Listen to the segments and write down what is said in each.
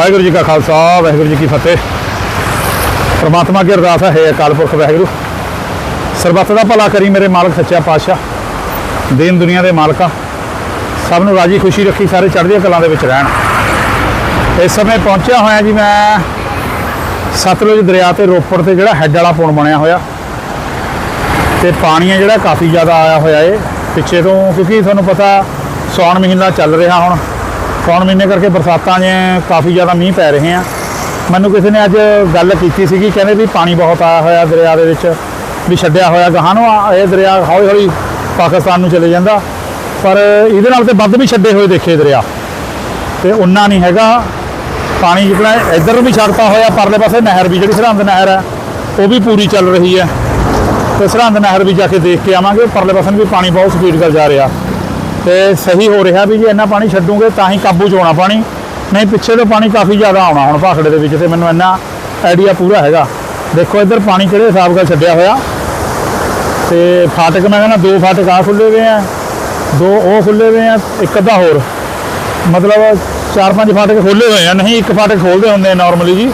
ਵਾਹਿਗੁਰੂ ਜੀ ਕਾ ਖਾਲਸਾ, ਵਾਹਿਗੁਰੂ ਜੀ ਕੀ ਫਤਿਹ। ਪ੍ਰਮਾਤਮਾ ਕੀ ਅਰਦਾਸ ਹੈ ਹੈ ਅਕਾਲ ਪੁਰਖ ਵਾਹਿਗੁਰੂ। ਸਰਬੱਤ ਦਾ ਭਲਾ ਕਰੀ ਮੇਰੇ ਮਾਲਕ ਸੱਚਾ ਪਾਤਸ਼ਾਹ। ਦੀਨ ਦੁਨੀਆ ਦੇ ਮਾਲਕਾ, ਸਭ ਨੂੰ ਰਾਜੀ ਖੁਸ਼ੀ ਰੱਖੀ ਸਾਰੇ ਚੜ੍ਹਦੀਆਂ ਕਲਾਂ ਦੇ ਵਿੱਚ ਰਹਿਣ। ਇਸ ਸਮੇਂ ਪਹੁੰਚਿਆ ਹੋਇਆ ਜੀ ਮੈਂ ਸਤਲੁਜ ਦਰਿਆ ਤੇ ਰੋਪੜ ਤੇ ਜਿਹੜਾ ਹੈੱਡ ਵਾਲਾ ਪੁਲ ਬਣਿਆ ਹੋਇਆ। ਤੇ ਪਾਣੀ ਹੈ ਜਿਹੜਾ ਕਾਫੀ ਜ਼ਿਆਦਾ ਆਇਆ ਹੋਇਆ ਏ। ਪਿੱਛੇ ਤੋਂ ਕਿਉਂਕਿ ਤੁਹਾਨੂੰ ਪਤਾ ਸੌਣ ਮਹੀਨਾ ਚੱਲ ਰਿਹਾ ਹੁਣ। ਸੌਣ ਮਹੀਨੇ ਕਰਕੇ ਬਰਸਾਤਾਂ 'ਚ ਕਾਫੀ ਜ਼ਿਆਦਾ ਮੀਂਹ ਪੈ ਰਹੇ ਆ। ਮੈਨੂੰ ਕਿਸੇ ਨੇ ਅੱਜ ਗੱਲ ਕੀਤੀ ਸੀਗੀ, ਕਹਿੰਦੇ ਵੀ ਪਾਣੀ ਬਹੁਤ ਆਇਆ ਹੋਇਆ ਦਰਿਆ ਦੇ ਵਿੱਚ, ਵੀ ਛੱਡਿਆ ਹੋਇਆ ਗਾਹਾਂ ਨੂੰ, ਆ- ਇਹ ਦਰਿਆ ਹੌਲੀ ਹੌਲੀ ਪਾਕਿਸਤਾਨ ਨੂੰ ਚਲੇ ਜਾਂਦਾ। ਪਰ ਇਹਦੇ ਨਾਲ ਤੇ ਵੱਧ ਵੀ ਛੱਡੇ ਹੋਏ ਦੇਖੇ ਦਰਿਆ। ਤੇ ਉਨਾ ਨਹੀਂ ਹੈਗਾ। ਪਾਣੀ ਜਿਹੜਾ ਇੱਧਰ ਨੂੰ ਵੀ ਛੱਡਤਾ ਹੋਇਆ, ਪਰਲੇ ਪਾਸੇ ਨਹਿਰ ਵੀ ਜਿਹੜੀ ਸਰਹੰਦ ਨਹਿਰ ਹੈ, ਉਹ ਵੀ ਪੂਰੀ ਚੱਲ ਰਹੀ ਹੈ। ਤੇ ਸਰਹੰਦ ਨਹਿਰ ਵੀ ਜਾ ਕੇ ਦੇਖ ਕੇ ਆਵਾਂਗੇ, ਪਰਲੇ ਪਾਸੇ ਨੂੰ ਵੀ ਪਾਣੀ ਬਹੁਤ ਸਪੀਡ ਨਾਲ ਜਾ ਰਿਹਾ। ਤੇ ਸਹੀ ਹੋ ਰਿਹਾ ਵੀ ਜੇ ਇੰਨਾ ਪਾਣੀ ਛੱਡੂਗੇ ਤਾਂ ਹੀ ਕਾਬੂ 'ਚ ਆਉਣਾ ਪਾਣੀ, ਨਹੀਂ ਪਿੱਛੇ ਤੋਂ ਪਾਣੀ ਕਾਫੀ ਜ਼ਿਆਦਾ ਆਉਣਾ ਹੁਣ ਭਾਖੜੇ ਦੇ ਵਿੱਚ ਤੇ ਮੈਨੂੰ ਇੰਨਾ ਆਈਡੀਆ ਪੂਰਾ ਹੈਗਾ। ਦੇਖੋ ਇੱਧਰ ਪਾਣੀ ਕਿਹੜੇ ਹਿਸਾਬ ਨਾਲ ਛੱਡਿਆ ਹੋਇਆ। ਤੇ ਫਾਟਕ ਮੈਂ ਕਹਿੰਦਾ ਦੋ ਫਾਟਕ ਆ ਖੁੱਲੇ ਹੋਏ ਆ, ਦੋ ਉਹ ਖੁੱਲੇ ਹੋਏ ਆ, ਇੱਕ ਅੱਧਾ ਹੋਰ। ਮਤਲਬ ਚਾਰ ਪੰਜ ਫਾਟਕ ਖੋਲੇ ਹੋਏ ਆ, ਨਹੀਂ ਇੱਕ ਫਾਟਕ ਖੋਲਦੇ ਹੁੰਦੇ ਨਾਰਮਲੀ ਜੀ।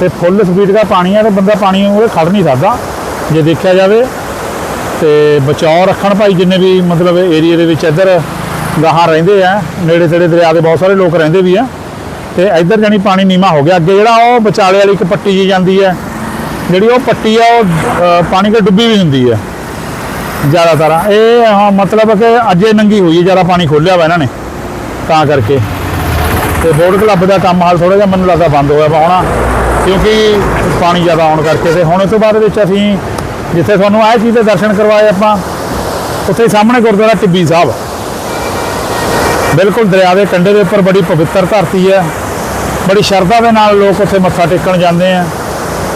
ਤੇ ਫੁੱਲ ਸਪੀਡ ਦਾ ਪਾਣੀ ਆ ਤੇ ਬੰਦਾ ਪਾਣੀ ਉਹਦੇ ਖੜ ਨਹੀਂ ਸਕਦਾ, ਜੇ ਦੇਖਿਆ ਜਾਵੇ। ਤੇ ਬਚਾਓ ਰੱਖਣ ਭਾਈ, ਜਿੰਨੇ ਵੀ ਮਤਲਬ ਏਰੀਆ ਦੇ ਵਿੱਚ ਇੱਧਰ ਗਾਹਾਂ ਰਹਿੰਦੇ ਆ, ਨੇੜੇ ਤੇੜੇ ਦਰਿਆ ਦੇ ਬਹੁਤ ਸਾਰੇ ਲੋਕ ਰਹਿੰਦੇ ਵੀ ਆ, ਤੇ ਇੱਧਰ ਜਾਨੀ ਪਾਣੀ ਨੀਮਾ ਹੋ ਗਿਆ। ਅੱਗੇ ਜਿਹੜਾ ਉਹ ਵਿਚਾਲੇ ਵਾਲੀ ਇੱਕ ਪੱਟੀ ਜੀ ਜਾਂਦੀ ਹੈ ਜਿਹੜੀ ਉਹ ਪੱਟੀ ਆ, ਉਹ ਪਾਣੀ ਕੇ ਡੁੱਬੀ ਵੀ ਹੁੰਦੀ ਹੈ ਜ਼ਿਆਦਾਤਰ। ਇਹ ਹਾਂ ਮਤਲਬ ਕਿ ਅੱਜੇ ਨੰਗੀ ਹੋਈ ਹੈ ਜ਼ਿਆਦਾ ਪਾਣੀ ਖੋਲਿਆ ਵਾ ਇਹਨਾਂ ਨੇ, ਤਾਂ ਕਰਕੇ। ਤੇ ਬੋਰਡ ਕਲੱਬ ਦਾ ਕੰਮ ਹਾਲ ਥੋੜਾ ਜਿਹਾ ਮੈਨੂੰ ਲੱਗਦਾ ਬੰਦ ਹੋਇਆ ਵਾ ਹੋਣਾ, ਕਿਉਂਕਿ ਪਾਣੀ ਜ਼ਿਆਦਾ ਆਉਣ ਕਰਕੇ ਤੇ ਹੁਣ ਇਸ ਤੋਂ ਬਾਅਦ ਵਿੱਚ ਅਸੀਂ ਜਿੱਥੇ ਤੁਹਾਨੂੰ ਆਏ ਸੀ ਦੇ ਦਰਸ਼ਨ ਕਰਵਾਏ ਆਪਾਂ, ਉੱਥੇ ਸਾਹਮਣੇ ਗੁਰਦੁਆਰਾ ਟਿੱਬੀ ਸਾਹਿਬ। ਬਿਲਕੁਲ ਦਰਿਆ ਦੇ ਕੰਢੇ ਦੇ ਉੱਪਰ ਬੜੀ ਪਵਿੱਤਰ ਧਰਤੀ ਹੈ। ਬੜੀ ਸ਼ਰਧਾ ਦੇ ਨਾਲ ਲੋਕ ਉੱਥੇ ਮੱਥਾ ਟੇਕਣ ਜਾਂਦੇ ਆ।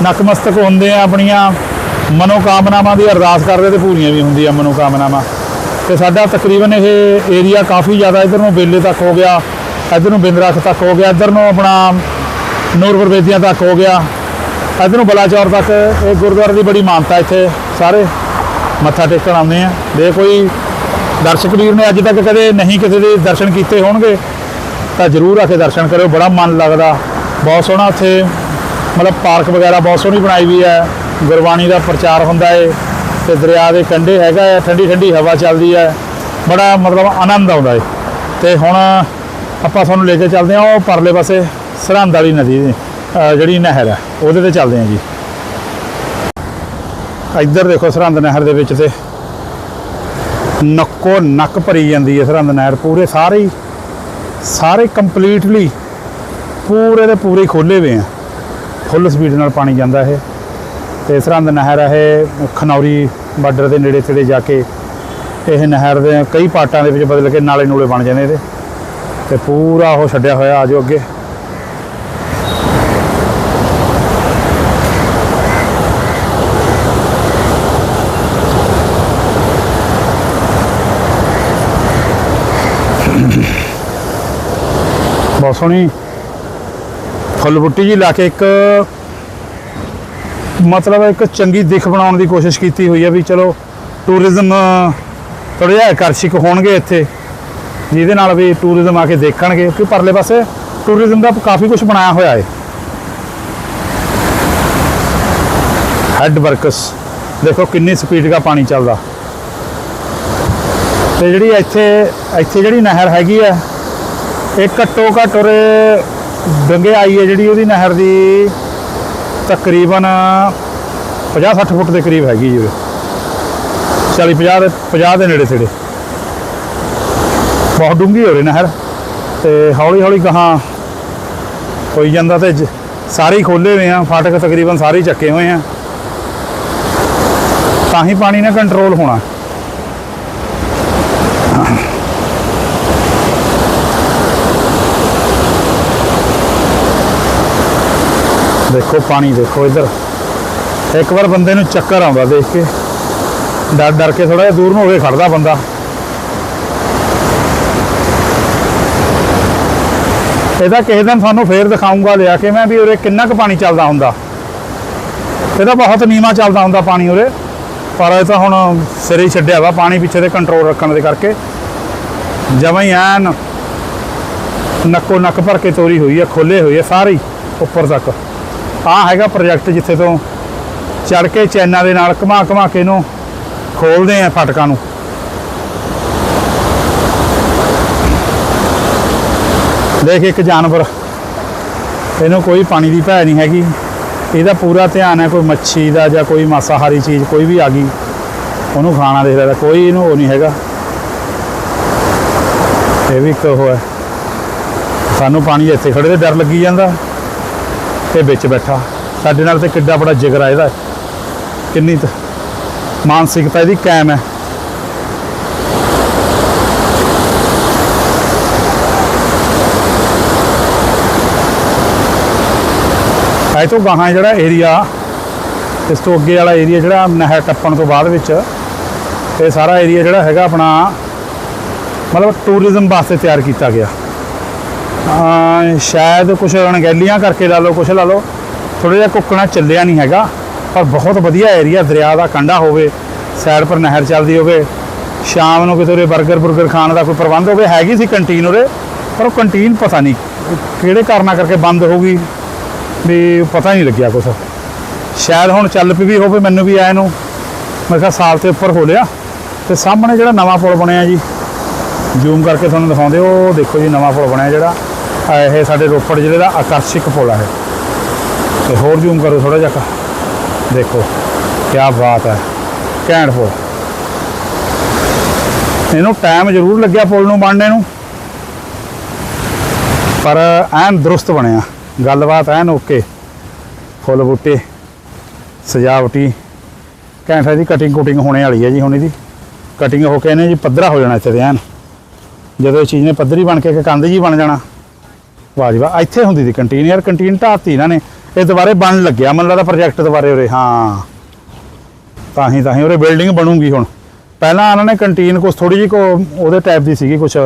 ਨਤਮਸਤਕ ਹੁੰਦੇ ਆ ਆਪਣੀਆਂ ਮਨੋਕਾਮਨਾਵਾਂ ਦੀ ਅਰਦਾਸ ਕਰਦੇ ਤੇ ਪੂਰੀਆਂ ਵੀ ਹੁੰਦੀਆਂ ਮਨੋਕਾਮਨਾਵਾਂ। ਤੇ ਸਾਡਾ ਤਕਰੀਬਨ ਇਹ ਏਰੀਆ ਕਾਫੀ ਜ਼ਿਆਦਾ ਇਧਰ ਨੂੰ ਬੇਲੇ ਤੱਕ ਹੋ ਗਿਆ, ਇਧਰ ਨੂੰ ਬਿੰਦਰਾਖ ਤੱਕ ਹੋ ਗਿਆ, ਇਧਰ ਨੂੰ ਆਪਣਾ ਨੂਰਪੁਰ ਬੇਦੀਆਂ ਤੱਕ ਹੋ ਗਿਆ। ਇਧਰ ਨੂੰ ਬਲਾਚੌਰ ਤੱਕ ਇਹ ਗੁਰਦੁਆਰੇ ਦੀ ਬੜੀ ਮਾਨਤਾ ਇੱਥੇ ਸਾਰੇ ਮੱਥਾ ਟੇਕਣ ਆਉਂਦੇ ਆ। ਜੇ ਕੋਈ ਦਰਸ਼ਕ ਵੀਰ ਨੇ ਅੱਜ ਤੱਕ ਕਦੇ ਨਹੀਂ ਕਿਸੇ ਦੇ ਦਰਸ਼ਨ ਕੀਤੇ ਹੋਣਗੇ, ਤਾਂ ਜਰੂਰ ਆ ਕੇ ਦਰਸ਼ਨ ਕਰਿਓ। ਬੜਾ ਮਨ ਲੱਗਦਾ। ਬਹੁਤ ਸੋਹਣਾ ਉੱਥੇ, ਮਤਲਬ ਪਾਰਕ ਵਗੈਰਾ ਬਹੁਤ ਸੋਹਣੀ ਬਣਾਈ ਵੀ ਹੈ। ਗੁਰਬਾਣੀ ਦਾ ਪ੍ਰਚਾਰ ਹੁੰਦਾ ਏ ਤੇ ਦਰਿਆ ਦੇ ਕੰਢੇ ਹੈਗਾ ਹੈ ਠੰਡੀ ਠੰਡੀ ਹਵਾ ਚੱਲਦੀ ਹੈ ਬੜਾ ਮਤਲਬ ਆਨੰਦ ਆਉਂਦਾ ਏ। ਤੇ ਹੁਣ ਆਪਾਂ ਤੁਹਾਨੂੰ ਲੈ ਕੇ ਚੱਲਦੇ ਹਾਂ, ਉਹ ਪਰਲੇ ਪਾਸੇ ਸਰਹੰਦ ਵਾਲੀ ਨਦੀ ਦੀ। ਜਿਹੜੀ ਨਹਿਰ ਹੈ, ਉਹਦੇ ਤੇ ਚੱਲਦੇ ਆ ਜੀ। ਇੱਧਰ ਦੇਖੋ ਸਰਹੰਦ ਨਹਿਰ ਦੇ ਵਿੱਚ ਤੇ ਨੱਕੋ ਨੱਕ ਭਰੀ ਜਾਂਦੀ ਹੈ ਸਰਹੰਦ ਨਹਿਰ, ਪੂਰੇ ਸਾਰੇ ਹੀ, ਸਾਰੇ ਕੰਪਲੀਟਲੀ ਪੂਰੇ ਦੇ ਪੂਰੇ ਖੋਲੇ ਹੋਏ ਆ। ਫੁੱਲ ਸਪੀਡ ਨਾਲ ਪਾਣੀ ਜਾਂਦਾ ਇਹ। ਤੇ ਸਰਹੰਦ ਨਹਿਰ ਇਹ, ਖਨੌਰੀ ਬਾਰਡਰ ਦੇ ਨੇੜੇ ਤੇੜੇ ਜਾ ਕੇ ਇਹ ਨਹਿਰ ਦੇ ਕਈ ਪਾਰਟਾਂ ਦੇ ਵਿੱਚ ਬਦਲ ਕੇ ਨਾਲੇ ਨੂਲੇ ਬਣ ਜਾਂਦੇ ਇਹਦੇ। ਤੇ ਪੂਰਾ ਉਹ ਛੱਡਿਆ ਹੋਇਆ ਆਜੋ ਅੱਗੇ। ਬਹੁਤ ਸੋਹਣੀ। ਫੁੱਲ ਬੁੱਟੀ ਜੀ ਲਾ ਕੇ ਇੱਕ ਮਤਲਬ ਇੱਕ ਚੰਗੀ ਦਿੱਖ ਬਣਾਉਣ ਦੀ ਕੋਸ਼ਿਸ਼ ਕੀਤੀ ਹੋਈ ਹੈ ਵੀ ਚਲੋ ਟੂਰਿਜ਼ਮ, ਥੋੜ੍ਹਾ ਜਿਹਾ ਆਕਰਸ਼ਕ ਹੋਣਗੇ ਇੱਥੇ। ਜਿਹਦੇ ਨਾਲ ਵੀ ਟੂਰਿਜ਼ਮ ਆ ਕੇ ਦੇਖਣਗੇ ਕਿ ਪਰਲੇ ਪਾਸੇ ਟੂਰਿਜ਼ਮ ਦਾ ਕਾਫੀ ਕੁਝ ਬਣਾਇਆ ਹੋਇਆ ਹੈ। ਹੈਡ ਵਰਕਸ, ਦੇਖੋ ਕਿੰਨੀ ਸਪੀਡ ਦਾ ਪਾਣੀ ਚੱਲਦਾ। ਤੇ ਜਿਹੜੀ ਇੱਥੇ ਇੱਥੇ ਜਿਹੜੀ ਨਹਿਰ ਹੈਗੀ ਹੈ ਇਹ ਘੱਟੋ ਘੱਟ ਉਰੇ ਡੰਗੇ ਆਈ ਹੈ ਜਿਹੜੀ ਉਹਦੀ ਨਹਿਰ ਦੀ ਤਕਰੀਬਨ 50-60 ਫੁੱਟ ਦੇ ਕਰੀਬ ਹੈਗੀ ਜੀ ਉਰੇ। 40-50 ਦੇ 50 ਦੇ ਨੇੜੇ ਤੇੜੇ। ਬਹੁਤ ਡੂੰਘੀ ਹੋ ਰਹੀ ਨਹਿਰ ਤੇ ਹੌਲੀ ਹੌਲੀ ਗਾਹਾਂ ਹੋਈ ਜਾਂਦਾ ਤੇ ਸਾਰੇ ਹੀ ਖੋਲੇ ਹੋਏ ਆ, ਫਾਟਕ ਤਕਰੀਬਨ ਸਾਰੇ ਹੀ ਚੱਕੇ ਹੋਏ ਆ। ਤਾਂ ਹੀ ਪਾਣੀ ਨਾਲ ਕੰਟਰੋਲ ਹੋਣਾ। ਦੇਖੋ, ਪਾਣੀ ਦੇਖੋ ਇੱਧਰ। ਇੱਕ ਵਾਰ ਬੰਦੇ ਨੂੰ ਚੱਕਰ ਆਉਂਦਾ ਦੇਖ ਕੇ। ਡਰ ਡਰ ਕੇ ਥੋੜਾ ਜਿਹਾ ਦੂਰ ਨੂੰ ਹੋ ਕੇ ਖੜਦਾ ਬੰਦਾ। ਇਹਦਾ ਕਿਸੇ ਦਿਨ ਤੁਹਾਨੂੰ ਫੇਰ ਦਿਖਾਉਂਗਾ ਲਿਆ ਕੇ ਮੈਂ ਵੀ ਉਰੇ ਕਿੰਨਾ ਕੁ ਪਾਣੀ ਚੱਲਦਾ ਹੁੰਦਾ। ਇਹਦਾ ਬਹੁਤ ਨੀਵਾ ਚੱਲਦਾ ਹੁੰਦਾ ਪਾਣੀ ਉਰੇ। ਪਰ ਇਹ ਤਾਂ ਹੁਣ ਸਿਰੇ ਹੀ ਛੱਡਿਆ ਵਾ, ਪਾਣੀ ਪਿੱਛੇ ਦੇ ਕੰਟਰੋਲ ਰੱਖਣ ਦੇ ਕਰਕੇ। ਜਮਾਂ ਹੀ ਐਨ ਨੱਕੋ ਨੱਕ ਭਰ ਕੇ ਤੋਰੀ ਹੋਈ ਹੈ ਖੋਲੇ ਹੋਈ ਹੈ ਸਾਰੀ ਉੱਪਰ ਤੱਕ। ਆਹ ਹੈਗਾ ਪ੍ਰੋਜੈਕਟ ਜਿੱਥੇ ਤੋਂ ਚੜ ਕੇ ਚੈਨਾਂ ਦੇ ਨਾਲ ਘੁਮਾ ਘੁਮਾ ਕੇ ਇਹਨੂੰ ਖੋਲਦੇ ਆ ਫਟਕਾਂ ਨੂੰ। ਦੇਖ ਇੱਕ ਜਾਨਵਰ, ਇਹਨੂੰ ਕੋਈ ਪਾਣੀ ਦੀ ਭੈ ਨਹੀਂ ਹੈਗੀ। ਇਹਦਾ ਪੂਰਾ ਧਿਆਨ ਹੈ ਕੋਈ ਮੱਛੀ ਦਾ ਜਾਂ ਕੋਈ ਮਾਸਾਹਾਰੀ ਚੀਜ਼, ਕੋਈ ਵੀ ਆ ਗਈ, ਉਹਨੂੰ ਖਾਣਾ ਦੇ ਰਿਹਾ ਕੋਈ ਇਹਨੂੰ ਉਹ ਨਹੀਂ ਹੈਗਾ। ਇਹ ਵੀ ਇੱਕ ਉਹ ਹੈ। ਸਾਨੂੰ ਪਾਣੀ ਇੱਥੇ ਖੜੇ ਤੇ ਡਰ ਲੱਗੀ ਜਾਂਦਾ। ਤੇ ਵਿੱਚ ਬੈਠਾ। ਸਾਡੇ ਨਾਲ ਤੇ ਕਿੱਡਾ ਬੜਾ ਜਿਗਰ ਆ ਇਹਦਾ। ਕਿੰਨੀ ਮਾਨਸਿਕਤਾ ਇਹਦੀ ਕਾਇਮ ਹੈ। ਇਹ ਤੋਂ ਗਾਹਾਂ ਜਿਹੜਾ ਏਰੀਆ ਇਸ ਤੋਂ ਅੱਗੇ ਵਾਲਾ ਏਰੀਆ ਜਿਹੜਾ ਨਹਿਰ ਟੱਪਣ ਤੋਂ ਬਾਅਦ ਵਿੱਚ, ਇਹ ਸਾਰਾ ਏਰੀਆ ਜਿਹੜਾ ਹੈਗਾ ਆਪਣਾ, ਮਤਲਬ ਟੂਰਿਜ਼ਮ ਵਾਸਤੇ ਤਿਆਰ ਕੀਤਾ ਗਿਆ। ਸ਼ਾਇਦ ਕੁਝ ਅਣਗਹਿਲੀਆਂ ਕਰਕੇ ਲਾ ਲਓ ਕੁਝ ਲਾ ਲਓ। ਥੋੜਾ ਜਿਹਾ ਕੁੱਕਣਾ ਚੱਲਿਆ ਨਹੀਂ ਹੈਗਾ, ਪਰ ਬਹੁਤ ਵਧੀਆ ਏਰੀਆ ਦਰਿਆ ਦਾ ਕੰਢਾ ਹੋਵੇ ਸਾਈਡ ਪਰ ਨਹਿਰ ਚੱਲਦੀ ਹੋਵੇ, ਸ਼ਾਮ ਨੂੰ ਕਿਤੇ ਉਰੇ 버ਗਰ ਬੁਰਗਰ ਖਾਣ ਦਾ ਕੋਈ ਪ੍ਰਬੰਧ ਹੋਵੇ, ਹੈਗੀ ਸੀ ਕੰਟੀਨ ਉਰੇ, ਪਰ ਉਹ ਕੰਟੀਨ ਪਤਾ ਨਹੀਂ ਕਿਹੜੇ ਕਾਰਨਾਂ ਕਰਕੇ ਬੰਦ ਹੋ ਗਈ, ਵੀ ਪਤਾ ਨਹੀਂ ਲੱਗਿਆ ਕੁਛ। ਸ਼ਾਇਦ ਹੁਣ ਚੱਲ ਪਈ ਵੀ ਹੋਵੇ, ਮੈਨੂੰ ਵੀ ਆਏ ਨੂੰ। ਮੈਂ ਕਿਹਾ ਸਾਲ ਤੇ ਉੱਪਰ ਹੋ ਲਿਆ, ਤੇ ਸਾਹਮਣੇ ਜਿਹੜਾ ਨਵਾਂ ਪੁਲ ਬਣਿਆ ਜੀ ਜ਼ੂਮ ਕਰਕੇ ਤੁਹਾਨੂੰ ਦਿਖਾਉਂਦੇ, ਉਹ ਦੇਖੋ ਜੀ, ਨਵਾਂ ਪੁਲ ਬਣਿਆ ਜਿਹੜਾ। ਇਹ ਸਾਡੇ ਰੋਪੜ ਜ਼ਿਲ੍ਹੇ ਦਾ ਆਕਰਸ਼ਕ ਪੁਲ ਹੈ ਤੇ ਹੋਰ ਜ਼ੂਮ ਕਰੋ ਥੋੜਾ ਜਿਹਾ ਦੇਖੋ ਕੀ ਬਾਤ ਹੈ ਘੈਂਟ ਪੁਲ। ਇਹਨੂੰ ਟਾਈਮ ਜ਼ਰੂਰ ਲੱਗਿਆ ਪੁਲ ਨੂੰ ਬਣਨੇ ਨੂੰ। ਪਰ ਐਨ ਦਰੁਸਤ ਬਣਿਆ ਗੱਲਬਾਤ ਐਨ ਓਕੇ। ਫੁੱਲ ਬੂਟੇ, ਸਜਾਵਟੀ। ਘੈਂਟ ਹੈ ਜੀ ਕਟਿੰਗ ਕੁਟਿੰਗ ਹੋਣੇ ਵਾਲੀ ਹੈ ਜੀ ਹੁਣ ਇਹਦੀ। ਕਟਿੰਗ ਹੋ ਕੇ ਇਹਨੇ ਜੀ ਪੱਧਰਾ ਹੋ ਜਾਣਾ ਇੱਥੇ ਦੇ ਐਨ। ਜਦੋਂ ਇਹ ਚੀਜ਼ ਨੇ ਪੱਧਰੀ ਬਣ ਕੇ ਕੰਧ ਜੀ ਬਣ ਜਾਣਾ। ਵਾਹ ਜੀ। ਵਾਹ ਇੱਥੇ ਹੁੰਦੀ ਸੀ ਕੰਟੀਨ ਯਾਰ ਕੰਟੀਨ ਢਾਤੀ ਇਹਨਾਂ ਨੇ। ਇਹ ਦੁਬਾਰੇ ਬਣ ਲੱਗਿਆ। ਮੈਨੂੰ ਲੱਗਦਾ ਪ੍ਰੋਜੈਕਟ ਦੁਬਾਰੇ ਉਰੇ, ਹਾਂ। ਤਾਂ ਹੀ ਤਾਂ ਹੀ ਉਰੇ ਬਿਲਡਿੰਗ ਬਣੂਗੀ ਹੁਣ। ਪਹਿਲਾਂ ਇਹਨਾਂ ਨੇ ਕੰਟੀਨ ਕੁਛ ਥੋੜੀ ਜਿਹੀ ਕੋ ਉਹਦੇ ਟਾਈਪ ਦੀ ਸੀਗੀ ਕੁਛ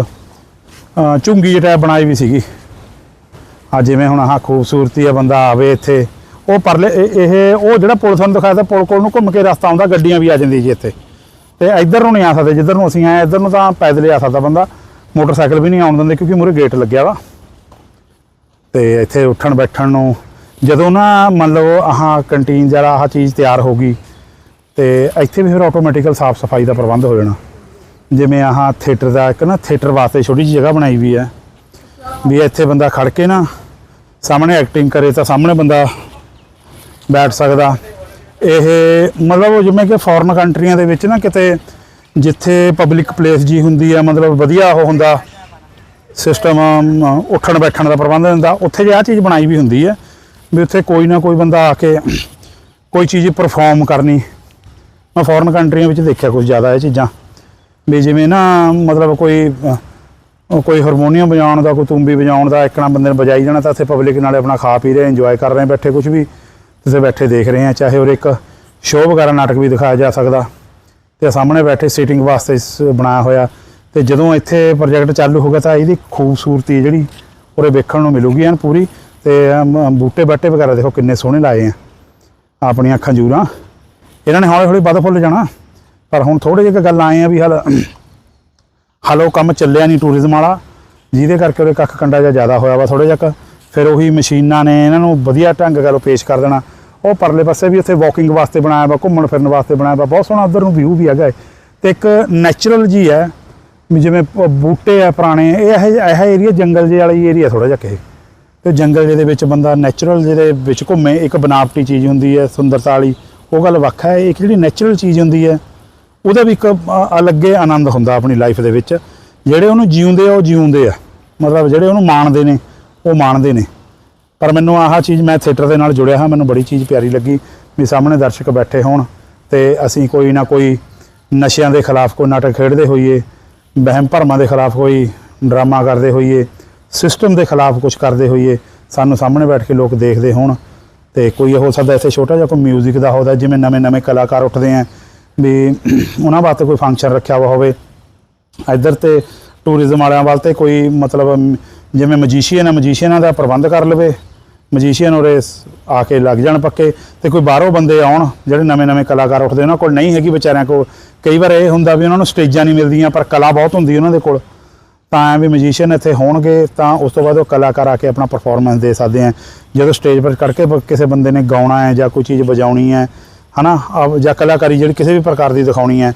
ਝੁੰਗੀ ਜਿਹੀ ਟਾਈਪ ਬਣਾਈ ਵੀ ਸੀਗੀ। ਆ ਜਿਵੇਂ ਹੁਣ ਆਹ ਖੂਬਸੂਰਤੀ ਆ ਬੰਦਾ ਆਵੇ ਇੱਥੇ। ਉਹ ਪਰਲੇ, ਇਹ ਉਹ ਜਿਹੜਾ ਪੁਲ ਤੁਹਾਨੂੰ ਦਿਖਾਇਆ ਤਾਂ ਪੁਲ ਕੋਲ ਨੂੰ ਘੁੰਮ ਕੇ ਰਸਤਾ ਆਉਂਦਾ, ਗੱਡੀਆਂ ਵੀ ਆ ਜਾਂਦੀ ਜੀ ਇੱਥੇ। ਤੇ ਇੱਧਰ ਨੂੰ ਨਹੀਂ ਆ ਸਕਦੇ, ਜਿੱਧਰ ਨੂੰ ਅਸੀਂ ਆਏ, ਇੱਧਰ ਨੂੰ ਤਾਂ ਪੈਦਲ ਹੀ ਆ ਸਕਦਾ ਬੰਦਾ। ਮੋਟਰਸਾਈਕਲ ਵੀ ਨਹੀਂ ਆਉਣ ਦਿੰਦੇ ਕਿਉਂਕਿ ਮੂਰੇ ਗੇਟ ਲੱਗਿਆ ਵਾ। ਤੇ ਇੱਥੇ ਉੱਠਣ ਬੈਠਣ ਨੂੰ, ਜਦੋਂ ਨਾ ਮੰਨ ਲਓ ਆਹ ਕੰਟੀਨ ਜਿਹੜਾ ਆਹ ਚੀਜ਼ ਤਿਆਰ ਹੋ ਗਈ, ਤੇ ਇੱਥੇ ਵੀ ਫਿਰ ਆਟੋਮੈਟਿਕਲ ਸਾਫ਼ ਸਫ਼ਾਈ ਦਾ ਪ੍ਰਬੰਧ ਹੋ ਜਾਣਾ। ਜਿਵੇਂ ਆਹ ਥੀਏਟਰ ਦਾ ਇੱਕ ਨਾ ਥੀਏਟਰ ਵਾਸਤੇ ਛੋਟੀ ਜਿਹੀ ਜਗ੍ਹਾ ਬਣਾਈ ਵੀ ਹੈ, ਵੀ ਇੱਥੇ ਬੰਦਾ ਖੜ ਕੇ ਨਾ ਸਾਹਮਣੇ ਐਕਟਿੰਗ ਕਰੇ ਤਾਂ ਸਾਹਮਣੇ ਬੰਦਾ ਬੈਠ ਸਕਦਾ। ਇਹ ਮਤਲਬ ਜਿਵੇਂ ਕਿ ਫੋਰਨ ਕੰਟਰੀਆਂ ਦੇ ਵਿੱਚ ਨਾ ਕਿਤੇ ਜਿੱਥੇ ਪਬਲਿਕ ਪਲੇਸ ਜੀ ਹੁੰਦੀ ਹੈ, ਮਤਲਬ ਵਧੀਆ ਉਹ ਹੁੰਦਾ ਸਿਸਟਮ ਉੱਠਣ ਬੈਠਣ ਦਾ ਪ੍ਰਬੰਧ ਹੁੰਦਾ। ਉੱਥੇ ਜੇ ਆਹ ਚੀਜ਼ ਬਣਾਈ ਵੀ ਹੁੰਦੀ ਹੈ ਵੀ ਉੱਥੇ ਕੋਈ ਨਾ ਕੋਈ ਬੰਦਾ ਆ ਕੇ ਕੋਈ ਚੀਜ਼ ਪਰਫਾਰਮ ਕਰਨੀ। ਮੈਂ ਫੋਰਨ ਕੰਟਰੀਆਂ ਵਿੱਚ ਦੇਖਿਆ ਕੁਝ ਜ਼ਿਆਦਾ ਇਹ ਚੀਜ਼ਾਂ। ਵੀ ਜਿਵੇਂ ਨਾ, ਮਤਲਬ ਕੋਈ ਕੋਈ ਹਾਰਮੋਨੀਅਮ ਵਜਾਉਣ ਦਾ, ਕੋਈ ਤੂੰਬੀ ਵਜਾਉਣ ਦਾ ਇੱਕਣਾ ਬੰਦੇ ਨੇ ਵਜਾਈ ਜਾਣਾ ਤਾਂ ਇੱਥੇ ਪਬਲਿਕ ਨਾਲੇ ਆਪਣਾ ਖਾ ਪੀ ਰਹੇ ਇੰਜੋਏ ਕਰ ਰਹੇ, ਬੈਠੇ ਕੁਝ ਵੀ। ਤੁਸੀਂ ਬੈਠੇ ਦੇਖ ਰਹੇ ਆ, ਚਾਹੇ ਉਹ ਇੱਕ ਸ਼ੋਅ ਵਗੈਰਾ, ਨਾਟਕ ਵੀ ਦਿਖਾਇਆ ਜਾ ਸਕਦਾ। ਤੇ ਸਾਹਮਣੇ ਬੈਠੇ ਸੀਟਿੰਗ ਵਾਸਤੇ ਇਸ ਬਣਾਇਆ ਹੋਇਆ। ਤੇ ਜਦੋਂ ਇੱਥੇ ਪ੍ਰੋਜੈਕਟ ਚਾਲੂ ਹੋਗਾ ਤਾਂ ਇਹਦੀ ਖੂਬਸੂਰਤੀ ਜਿਹੜੀ ਉਰੇ ਵੇਖਣ ਨੂੰ ਮਿਲੂਗੀ ਐਨ ਪੂਰੀ। ਤੇ ਬੂਟੇ ਬਾਟੇ ਵਗੈਰਾ ਦੇਖੋ ਕਿੰਨੇ ਸੋਹਣੇ ਲਾਏ ਆ ਆਪਣੀਆਂ ਖੰਜੂਰਾਂ ਇਹਨਾਂ ਨੇ ਹੌਲੀ ਹੌਲੀ ਵੱਧ ਫੁੱਲ ਜਾਣਾ। ਪਰ ਹੁਣ ਥੋੜੇ ਜਿਹੇ ਗੱਲ ਆਏ ਆ ਵੀ ਹਲ, ਹਲੋ ਕੰਮ ਚੱਲਿਆ ਨਹੀਂ ਟੂਰਿਜ਼ਮ ਵਾਲਾ। ਜਿਹਦੇ ਕਰਕੇ ਉਹਦੇ ਕੱਖ ਕੰਡਾ ਜਿਹਾ ਜ਼ਿਆਦਾ ਹੋਇਆ ਵਾ ਥੋੜੇ ਜਿਹਾ ਫਿਰ ਉਹੀ ਮਸ਼ੀਨਾਂ ਨੇ ਇਹਨਾਂ ਨੂੰ ਵਧੀਆ ਢੰਗ ਨਾਲ ਪੇਸ਼ ਕਰ ਦੇਣਾ। ਉਹ ਪਰਲੇ ਪਾਸੇ ਵੀ ਉੱਥੇ ਵਾਕਿੰਗ ਵਾਸਤੇ ਬਣਾਇਆ ਵਾ, ਘੁੰਮਣ ਫਿਰਨ ਵਾਸਤੇ ਬਣਾਇਆ ਵਾ। ਬਹੁਤ ਸੋਹਣਾ ਉਧਰ ਨੂੰ ਵਿਊ ਵੀ ਹੈਗਾ ਹੈ। ਤੇ ਇੱਕ ਨੈਚੁਰਲ ਜੀ ਹੈ ਵੀ ਜਿਵੇਂ ਬੂਟੇ ਆ ਪੁਰਾਣੇ, ਇਹ ਇਹ ਇਹ ਏਰੀਆ ਜੰਗਲ ਜੇ ਵਾਲੀ ਏਰੀਆ ਥੋੜਾ ਜਿਹਾ ਕਹੇ ਤੇ ਜੰਗਲ ਜਿਹਦੇ ਵਿੱਚ ਬੰਦਾ ਨੈਚੁਰਲ ਜਿਹਦੇ ਵਿੱਚ ਘੁੰਮੇ, ਇੱਕ ਬਨਾਵਟੀ ਚੀਜ਼ ਹੁੰਦੀ ਹੈ, ਸੁੰਦਰਤਾ ਵਾਲੀ, ਉਹ ਗੱਲ ਵੱਖ ਹੈ, ਇੱਕ ਜਿਹੜੀ ਨੈਚੁਰਲ ਚੀਜ਼ ਹੁੰਦੀ ਹੈ, ਉਹਦਾ ਵੀ ਇੱਕ ਅਲੱਗੇ ਆਨੰਦ ਹੁੰਦਾ ਆਪਣੀ ਲਾਈਫ ਦੇ ਵਿੱਚ। ਜਿਹੜੇ ਉਹਨੂੰ ਜਿਉਂਦੇ ਆ, ਉਹ ਜਿਉਂਦੇ ਆ। ਮਤਲਬ ਜਿਹੜੇ ਉਹਨੂੰ ਮਾਣਦੇ ਨੇ, ਉਹ ਮਾਣਦੇ ਨੇ। ਪਰ ਮੈਨੂੰ ਆਹ ਚੀਜ਼ ਮੈਂ ਥੀਏਟਰ ਦੇ ਨਾਲ ਜੁੜਿਆ ਹਾਂ, ਮੈਨੂੰ ਬੜੀ ਚੀਜ਼ ਪਿਆਰੀ ਲੱਗੀ। ਵੀ ਸਾਹਮਣੇ ਦਰਸ਼ਕ ਬੈਠੇ ਹੋਣ, ਤੇ ਅਸੀਂ ਕੋਈ ਨਾ ਕੋਈ ਨਸ਼ਿਆਂ ਦੇ ਖਿਲਾਫ ਕੋਈ ਨਾਟਕ ਖੇਡਦੇ ਹੋਈਏ ਵਹਿਮ ਭਰਮਾਂ ਦੇ ਖਿਲਾਫ ਕੋਈ ਡਰਾਮਾ ਕਰਦੇ ਹੋਈਏ ਸਿਸਟਮ ਦੇ ਖਿਲਾਫ ਕੁਝ ਕਰਦੇ ਹੋਈਏ, ਸਾਨੂੰ ਸਾਹਮਣੇ ਬੈਠ ਕੇ ਲੋਕ ਦੇਖਦੇ ਹੋਣ ਤੇ ਕੋਈ ਹੋ ਸਕਦਾ ਇੱਥੇ ਛੋਟਾ ਜਿਹਾ ਕੋਈ 뮤직 ਦਾ ਹੋਦਾ ਜਿਵੇਂ ਨਵੇਂ ਨਵੇਂ ਕਲਾਕਾਰ ਉੱਠਦੇ ਆ ਵੀ ਉਹਨਾਂ ਵਾਸਤੇ ਕੋਈ ਫੰਕਸ਼ਨ ਰੱਖਿਆ ਵਾ ਹੋਵੇ। ਇੱਧਰ ਤੇ ਟੂਰਿਜ਼ਮ ਵਾਲਿਆਂ ਵਾਸਤੇ ਕੋਈ ਮਤਲਬ ਜਿਵੇਂ ਮਜੀਸ਼ੀਅਨ ਹੈ ਮਜੀਸ਼ੀਅਨਾਂ ਦਾ ਪ੍ਰਬੰਧ ਕਰ ਲਵੇ। ਮਜੀਸ਼ੀਅਨ ਉਰੇ ਆ ਕੇ ਲੱਗ ਜਾਣ ਪੱਕੇ ਤੇ ਕੋਈ ਬਾਹਰੋਂ ਬੰਦੇ ਆਉਣ ਜਿਹੜੇ ਨਵੇਂ ਨਵੇਂ ਕਲਾਕਾਰ ਉੱਠਦੇ, ਉਹਨਾਂ ਕੋਲ ਨਹੀਂ ਹੈਗੀ ਵਿਚਾਰਿਆਂ ਕੋਲ। ਕਈ ਵਾਰ ਇਹ ਹੁੰਦਾ ਵੀ ਉਹਨਾਂ ਨੂੰ ਸਟੇਜਾਂ ਨਹੀਂ ਮਿਲਦੀਆਂ, ਪਰ ਕਲਾ ਬਹੁਤ ਹੁੰਦੀ ਉਹਨਾਂ ਦੇ ਕੋਲ। ਤਾਂ ਵੀ ਮੈਜੀਸ਼ੀਅਨ ਇੱਥੇ ਹੋਣਗੇ, ਤਾਂ ਉਸ ਤੋਂ ਬਾਅਦ ਉਹ ਕਲਾਕਾਰ ਆ ਕੇ ਆਪਣਾ ਪਰਫਾਰਮੈਂਸ ਦੇ ਸਕਦੇ ਆ ਜਦੋਂ ਸਟੇਜ 'ਪਰ ਚੜ੍ਹ ਕੇ ਕਿਸੇ ਬੰਦੇ ਨੇ ਗਾਉਣਾ ਹੈ ਜਾਂ ਕੋਈ ਚੀਜ਼ ਵਜਾਉਣੀ ਹੈ ਹਨਾ? ਜਾਂ ਕਲਾਕਾਰੀ ਜਿਹੜੀ ਕਿਸੇ ਵੀ ਪ੍ਰਕਾਰ ਦੀ ਦਿਖਾਉਣੀ ਹੈ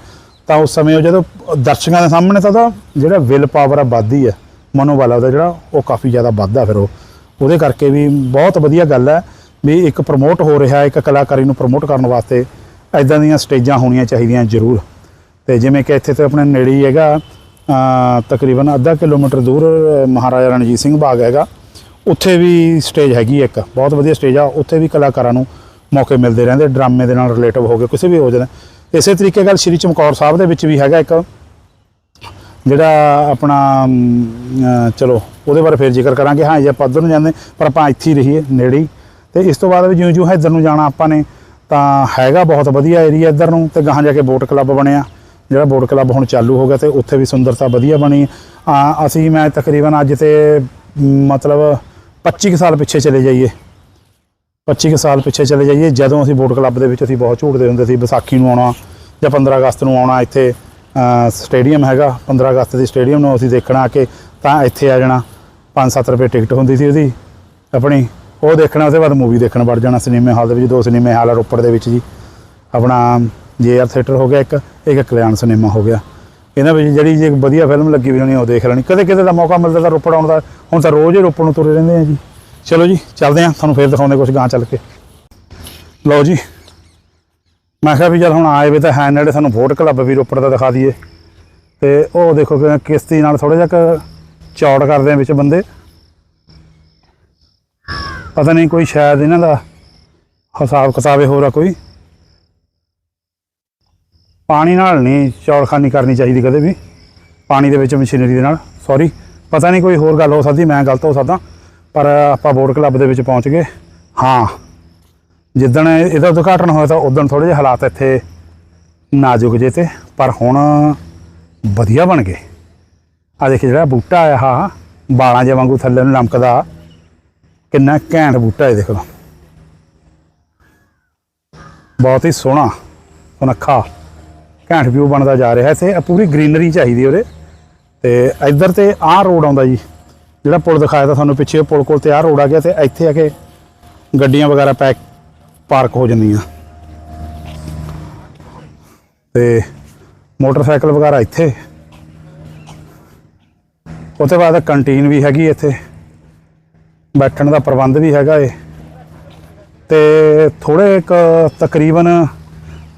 ਤਾਂ ਉਸ ਸਮੇਂ ਉਹ ਜਦੋਂ ਦਰਸ਼ਕਾਂ ਦੇ ਸਾਹਮਣੇ ਤਾਂ ਉਹਦਾ ਜਿਹੜਾ ਵਿਲ ਪਾਵਰ ਆ ਵੱਧਦੀ ਹੈ ਮਨੋਬਲ ਆ ਉਹਦਾ ਜਿਹੜਾ, ਉਹ ਕਾਫੀ ਜ਼ਿਆਦਾ ਵੱਧਦਾ ਫਿਰ ਉਹ। ਉਹਦੇ ਕਰਕੇ ਵੀ ਬਹੁਤ ਵਧੀਆ ਗੱਲ ਹੈ ਵੀ ਇੱਕ ਪ੍ਰਮੋਟ ਹੋ ਰਿਹਾ, ਇੱਕ ਕਲਾਕਾਰੀ ਨੂੰ ਪ੍ਰਮੋਟ ਕਰਨ ਵਾਸਤੇ ਐਦਾਂ ਦੀਆਂ ਸਟੇਜਾਂ ਹੋਣੀਆਂ ਚਾਹੀਦੀਆਂ ਜ਼ਰੂਰ। ਤੇ ਜਿਵੇਂ ਕਿ ਇੱਥੇ ਤੇ ਆਪਣੇ ਨੇੜੇ ਹੀ ਹੈਗਾ ਤਕਰੀਬਨ ਅੱਧਾ ਕਿਲੋਮੀਟਰ ਦੂਰ ਮਹਾਰਾਜਾ ਰਣਜੀਤ ਸਿੰਘ ਬਾਗ ਹੈਗਾ। ਉੱਥੇ ਵੀ ਸਟੇਜ ਹੈਗੀ ਇੱਕ, ਬਹੁਤ ਵਧੀਆ ਸਟੇਜ ਆ, ਉੱਥੇ ਵੀ ਕਲਾਕਾਰਾਂ ਨੂੰ ਮੌਕੇ ਮਿਲਦੇ ਰਹਿੰਦੇ, ਡਰਾਮੇ ਦੇ ਨਾਲ ਰਿਲੇਟਿਵ ਹੋ ਗਏ ਕਿਸੇ ਵੀ ਹੋ ਜਾਣ। ਇਸੇ ਤਰੀਕੇ ਗੱਲ ਸ਼੍ਰੀ ਚਮਕੌਰ ਸਾਹਿਬ ਦੇ ਵਿੱਚ ਵੀ ਹੈਗਾ ਇੱਕ, ਜਿਹੜਾ ਆਪਣਾ ਚਲੋ ਉਹਦੇ ਬਾਰੇ ਫਿਰ ਜ਼ਿਕਰ ਕਰਾਂਗੇ। ਹਾਂ ਜੇ, ਆਪਾਂ ਉੱਧਰ ਨੂੰ ਜਾਂਦੇ, ਪਰ ਆਪਾਂ ਇੱਥੇ ਹੀ ਰਹੀਏ, ਨੇੜੇ ਹੀ। ਤੇ ਇਸ ਤੋਂ ਬਾਅਦ ਵੀ ਜਿਉਂ ਜਿਉਂ ਇੱਧਰ ਨੂੰ ਜਾਣਾ ਆਪਾਂ ਨੇ, ਤਾਂ ਹੈਗਾ ਬਹੁਤ ਵਧੀਆ ਏਰੀਆ ਇੱਧਰ ਨੂੰ, ਤੇ ਗਾਹਾਂ ਜਾ ਕੇ ਬੋਟ ਕਲੱਬ ਬਣਿਆ। ਜਿਹੜਾ ਬੋਟ ਕਲੱਬ ਹੁਣ ਚਾਲੂ ਹੋ ਗਿਆ ਤੇ ਉੱਥੇ ਵੀ ਸੁੰਦਰਤਾ ਵਧੀਆ ਬਣੀ। ਆ, ਅਸੀਂ, ਮੈਂ ਤਕਰੀਬਨ ਅੱਜ ਤੇ ਮਤਲਬ 25 ਕੁ ਸਾਲ ਪਿੱਛੇ ਚਲੇ ਜਾਈਏ। 25 ਕੁ ਸਾਲ ਪਿੱਛੇ ਚਲੇ ਜਾਈਏ, ਜਦੋਂ ਅਸੀਂ ਬੋਟ ਕਲੱਬ ਦੇ ਵਿੱਚ ਅਸੀਂ ਬਹੁਤ ਝੂਟਦੇ ਹੁੰਦੇ ਸੀ, ਵਿਸਾਖੀ ਨੂੰ ਆਉਣਾ ਜਾਂ 15 ਅਗਸਤ ਨੂੰ ਆਉਣਾ ਇੱਥੇ। ਸਟੇਡੀਅਮ ਹੈਗਾ 15 ਅਗਸਤ ਦੀ ਸਟੇਡੀਅਮ ਨੂੰ ਅਸੀਂ ਦੇਖਣਾ ਕਿ ਤਾਂ ਇੱਥੇ ਆ ਜਾਣਾ। 5-7 ਰੁਪਏ ਟਿਕਟ ਹੁੰਦੀ ਸੀ ਉਹਦੀ, ਆਪਣੀ। ਉਹ ਦੇਖਣਾ ਉਸ ਤੋਂ ਬਾਅਦ ਮੂਵੀ ਦੇਖਣ ਵੜ ਜਾਣਾ ਸਿਨੇਮੇ ਹਾਲ ਦੇ ਵਿੱਚ, ਦੋ ਸਿਨੇਮੇ ਹਾਲ ਆ ਰੋਪੜ ਦੇ ਵਿੱਚ ਜੀ। ਆਪਣਾ ਜੇਆਰ ਥੀਏਟਰ ਹੋ ਗਿਆ ਇੱਕ ਇੱਕ ਕਲਿਆਣ ਸਿਨੇਮਾ ਹੋ ਗਿਆ। ਇਹਨਾਂ ਵਿੱਚ ਜਿਹੜੀ ਜੇ ਵਧੀਆ ਫਿਲਮ ਲੱਗੀ ਵੀ ਹੋਣੀ, ਉਹ ਦੇਖ ਲੈਣੀ। ਕਦੇ ਕਿਤੇ ਦਾ ਮੌਕਾ ਮਿਲਦਾ ਤਾਂ ਰੋਪੜ ਆਉਣ ਦਾ, ਹੁਣ ਤਾਂ ਰੋਜ਼ ਹੀ ਰੋਪੜ ਨੂੰ ਤੁਰੇ ਰਹਿੰਦੇ ਆ ਜੀ। ਚਲੋ ਜੀ, ਚੱਲਦੇ ਆ, ਤੁਹਾਨੂੰ ਫੇਰ ਦਿਖਾਉਂਦੇ ਕੁਝ ਗਾਂ ਚੱਲ ਕੇ। ਲਓ ਜੀ, ਮੈਂ ਕਿਹਾ ਵੀ ਚੱਲ ਹੁਣ ਆਏ ਵੇ ਤਾਂ ਹੈ ਨੇੜੇ, ਸਾਨੂੰ ਵੋਟ ਕਲੱਬ ਵੀ ਰੋਪੜ ਦਾ ਦਿਖਾ ਦਈਏ। ਤੇ ਉਹ ਦੇਖੋ ਕਿਸ਼ਤੀ ਨਾਲ ਥੋੜਾ ਜਿਹਾ ਚੌੜ ਕਰਦੇ ਆ ਵਿੱਚ ਬੰਦੇ। ਪਤਾ ਨਹੀਂ ਕੋਈ ਸ਼ਾਇਦ ਇਹਨਾਂ ਦਾ ਹਿਸਾਬ ਕਿਤਾਬੇ ਹੋਰ ਆ ਕੋਈ। ਪਾਣੀ ਨਾਲ ਨਹੀਂ ਚੌੜਖਾਨੀ ਕਰਨੀ ਚਾਹੀਦੀ ਕਦੇ ਵੀ। ਪਾਣੀ ਦੇ ਵਿੱਚ ਮਸ਼ੀਨਰੀ ਦੇ ਨਾਲ ਸੌਰੀ ਪਤਾ ਨਹੀਂ ਕੋਈ ਹੋਰ ਗੱਲ ਹੋ ਸਕਦੀ, ਮੈਂ ਗਲਤ ਹੋ ਸਕਦਾ। ਪਰ ਆਪਾਂ ਬੋਰਡ ਕਲੱਬ ਦੇ ਵਿੱਚ ਪਹੁੰਚ ਗਏ। ਹਾਂ। ਜਿੱਦਣ ਇਹਦਾ ਉਦਘਾਟਨ ਹੋਇਆ ਤਾਂ ਉਦੋਂ ਥੋੜੇ ਜਿਹੇ ਹਾਲਾਤ ਇੱਥੇ ਨਾਜ਼ੁਕ ਜੇ ਤੇ। ਪਰ ਹੁਣ ਵਧੀਆ ਬਣ ਗਏ। ਆ ਦੇਖ ਜਿਹੜਾ ਬੂਟਾ ਆਇਆ ਹਾਂ ਬਾਲਾਂ ਜੇ ਵਾਂਗੂ ਥੱਲੇ ਨੂੰ ਲਮਕਦਾ, ਕਿੰਨਾ ਘੈਂਟ ਬੂਟਾ ਹੈ ਦੇਖ। ਲਓ ਬਹੁਤ ਹੀ ਸੋਹਣਾ, ਸੁਨੱਖਾ, ਘੈਂਟ ਵਿਊ ਬਣਦਾ ਜਾ ਰਿਹਾ। ਇੱਥੇ ਪੂਰੀ ਗ੍ਰੀਨਰੀ ਚਾਹੀਦੀ ਉਹਦੇ। ਤੇ ਇੱਧਰ ਤੇ ਆਹ ਰੋਡ ਆਉਂਦਾ ਜੀ। ਜਿਹੜਾ ਪੁਲ ਦਿਖਾਇਆ ਤਾਂ ਤੁਹਾਨੂੰ ਪਿੱਛੇ ਪੁਲ ਕੋਲ ਤੇ ਆਹ ਰੋਡ ਆ ਗਿਆ ਤੇ ਇੱਥੇ ਆ ਕੇ ਗੱਡੀਆਂ ਵਗੈਰਾ ਪੈਕ ਪਾਰਕ ਹੋ ਜਾਂਦੀਆਂ। ਤੇ ਮੋਟਰਸਾਈਕਲ ਵਗੈਰਾ ਇੱਥੇ। ਉਹ ਤੋਂ ਬਾਅਦ ਕੰਟੀਨ ਵੀ ਹੈਗੀ ਇੱਥੇ। ਬੈਠਣ ਦਾ ਪ੍ਰਬੰਧ ਵੀ ਹੈਗਾ ਏ। ਤੇ ਥੋੜੇ ਇੱਕ ਤਕਰੀਬਨ